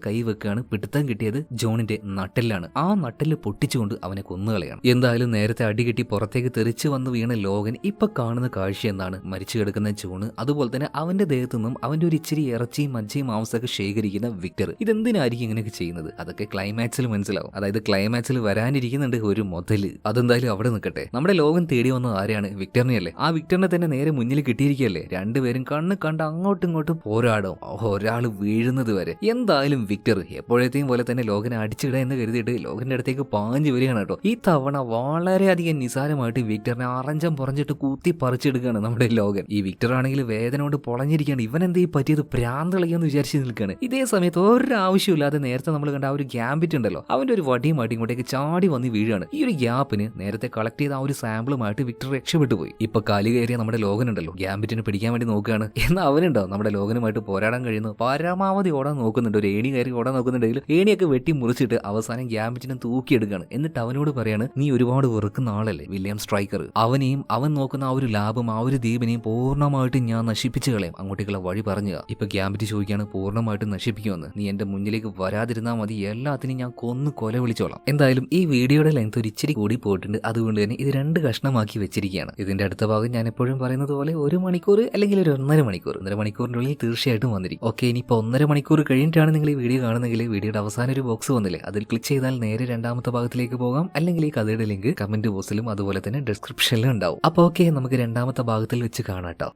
കൈവെക്കുകയാണ് പിടുത്തം കിട്ടിയത് ജോണിന്റെ നട്ടെല്ലാണ്. ആ നട്ടെല്ല് പൊട്ടിച്ചുകൊണ്ട് അവനെ കൊന്നുകളയാണ് എന്തായാലും നേരത്തെ അടി കിട്ടി പുറത്തേക്ക് തെറിച്ചു വന്ന് വീണ ലോകൻ ഇപ്പൊ കാണുന്ന കാഴ്ച എന്താണ്? മരിച്ചു കിടക്കുന്ന ജോണ് അതുപോലെ തന്നെ അവന്റെ ദേഹത്തു നിന്നും അവന്റെ ഒരു ഇച്ചിരി ഇറച്ചിയും മജ്ജയും മാംസമൊക്കെ ശേഖരിക്കുന്ന വിക്ടർ. ഇതെന്തിനായിരിക്കും ഇങ്ങനെയൊക്കെ ചെയ്യുന്നത്? അതൊക്കെ ക്ലൈമാക്സിൽ മനസ്സിലാവും. അതായത് ക്ലൈമാക്സിൽ വരാനിരിക്കുന്നുണ്ട് ഒരു മുതൽ. അതെന്തായാലും അവിടെ നിൽക്കട്ടെ. നമ്മുടെ ലോകം തേടി വന്ന ആരെയാണ് വിക്ടറിനെ അല്ലേ ആ വിക്ടറിനെ തന്നെ നേരെ മുന്നിൽ കിട്ടിയിരിക്കുകയല്ലേ? രണ്ടുപേരും കണ്ണ് കണ്ട് അങ്ങോട്ടും ഇങ്ങോട്ടും പോരാടും. ഒരാൾ വീഴുന്നത് വരെ. എന്തായാലും വിക്ടർ എപ്പോഴത്തെയും പോലെ തന്നെ ലോകനെ അടിച്ചിടുക എന്ന് കരുതിയിട്ട് ലോകന്റെ അടുത്തേക്ക് പാഞ്ഞു വരികയാണ് കേട്ടോ. ഈ തവണ വളരെയധികം നിസാരമായിട്ട് വിക്ടറിനെ അറഞ്ചം പുറഞ്ഞിട്ട് കൂത്തി പറിച്ചെടുക്കുകയാണ് നമ്മുടെ ലോകൻ. ഈ വിക്ടർ ആണെങ്കിൽ വേദന കൊണ്ട് പൊളഞ്ഞിരിക്കുകയാണ്. ഇവൻ എന്തേ പറ്റിയത്? ഭ്രാന്തളിയെന്ന് വിചാരിച്ച് നിൽക്കുകയാണ്. ഇതേ സമയത്ത് ഒരു ആവശ്യമില്ലാതെ നേരത്തെ നമ്മൾ കണ്ട ആ ഒരു ഗ്യാമ്പിറ്റ് ഉണ്ടല്ലോ. അവന്റെ ഒരു വടിയുമായിട്ട് ഇങ്ങോട്ടേക്ക് ചാടി വന്ന് വീഴുകയാണ്. ഈ ഒരു ഗ്യാപ്പിന് നേരത്തെ കളക്ട് ചെയ്ത ആ ഒരു സാമ്പിളുമായിട്ട് വിക്ടർ രക്ഷപ്പെട്ടു പോയി. ഇപ്പൊ കാലി കയറിയ നമ്മുടെ ലോകൻ ഉണ്ടല്ലോ. ഗ്യാമ്പിറ്റിനെ പിടിക്കാൻ വേണ്ടി നോക്കുകയാണ്. എന്നാൽ അവനുണ്ടോ? നമ്മുടെ ലോകനുമായിട്ട് പോരാടാൻ കഴിയുന്നു. പരമാവധി ഓടാൻ നോക്കുന്നുണ്ട്. ഒരു ഏണി കയറി ഓടാൻ നോക്കുന്നുണ്ടെങ്കിൽ ഏണിയൊക്കെ വെട്ടി മുറിച്ചിട്ട് അവസാനം ഗ്യാമ്പിറ്റിനെ തൂക്കിയെടുക്കുകയാണ്. എന്നിട്ട് അവനോട് പറയാണ് നീ ഒരുപാട് വെറുക്കുന്ന ആളല്ലേ വില്യം സ്ട്രൈക്കർ. അവനെയും അവൻ നോക്കുന്ന ആ ഒരു ലാഭം ആ ഒരു ദ്വീപിനെയും പൂർണമായിട്ടും ഞാൻ നശിപ്പിച്ചു കളയും. അങ്ങോട്ടേക്കുള്ള വഴി പറഞ്ഞു ഇപ്പൊ ഗ്യാമ്പിറ്റ് ചോദിക്കുകയാണ് പൂർണമായിട്ടും നശിപ്പിക്കുമെന്ന്. നീ എന്റെ മുന്നിലേക്ക് വരാതിരുന്നാൽ മതി. എല്ലാത്തിനും ഞാൻ കൊന്നു കൊല വിളിച്ചോളാം. എന്തായാലും ഈ വീഡിയോയുടെ ലെങ്ത് ഒരു ഇച്ചിരി കൂടി പോയിട്ടുണ്ട്. അതുകൊണ്ട് തന്നെ ഇത് രണ്ട് കഷ്ണമാക്കി വെച്ചിരിക്കുകയാണ്. ഇതിന്റെ അടുത്ത ഭാഗം ഞാൻ എപ്പോഴും പറയുന്നത് പോലെ ഒരു മണിക്കൂർ അല്ലെങ്കിൽ ഒരു ഒന്നര മണിക്കൂർ. ഒന്നര മണിക്കൂറിനുള്ളിൽ തീർച്ചയായിട്ടും വന്നിരിക്കും. ഓക്കെ ഇനിയിപ്പോൾ ഒന്നര മണിക്കൂർ കഴിഞ്ഞിട്ടാണ് നിങ്ങൾ ഈ വീഡിയോ കാണുന്നെങ്കിൽ വീഡിയോയുടെ അവസാനം ഒരു ബോക്സ് വന്നില്ലേ? അതിൽ ക്ലിക്ക് ചെയ്താൽ നേരെ രണ്ടാമത്തെ ഭാഗത്തിലേക്ക് പോകാം. അല്ലെങ്കിൽ ഈ കഥയുടെ ലിങ്ക് കമന്റ് ബോക്സിലും അതുപോലെ തന്നെ ഡിസ്ക്രിപ്ഷനിലും ഉണ്ടാവും. അപ്പോൾ ഓക്കെ നമുക്ക് രണ്ടാമത്തെ ഭാഗത്തിൽ വെച്ച് കാണാം കേട്ടോ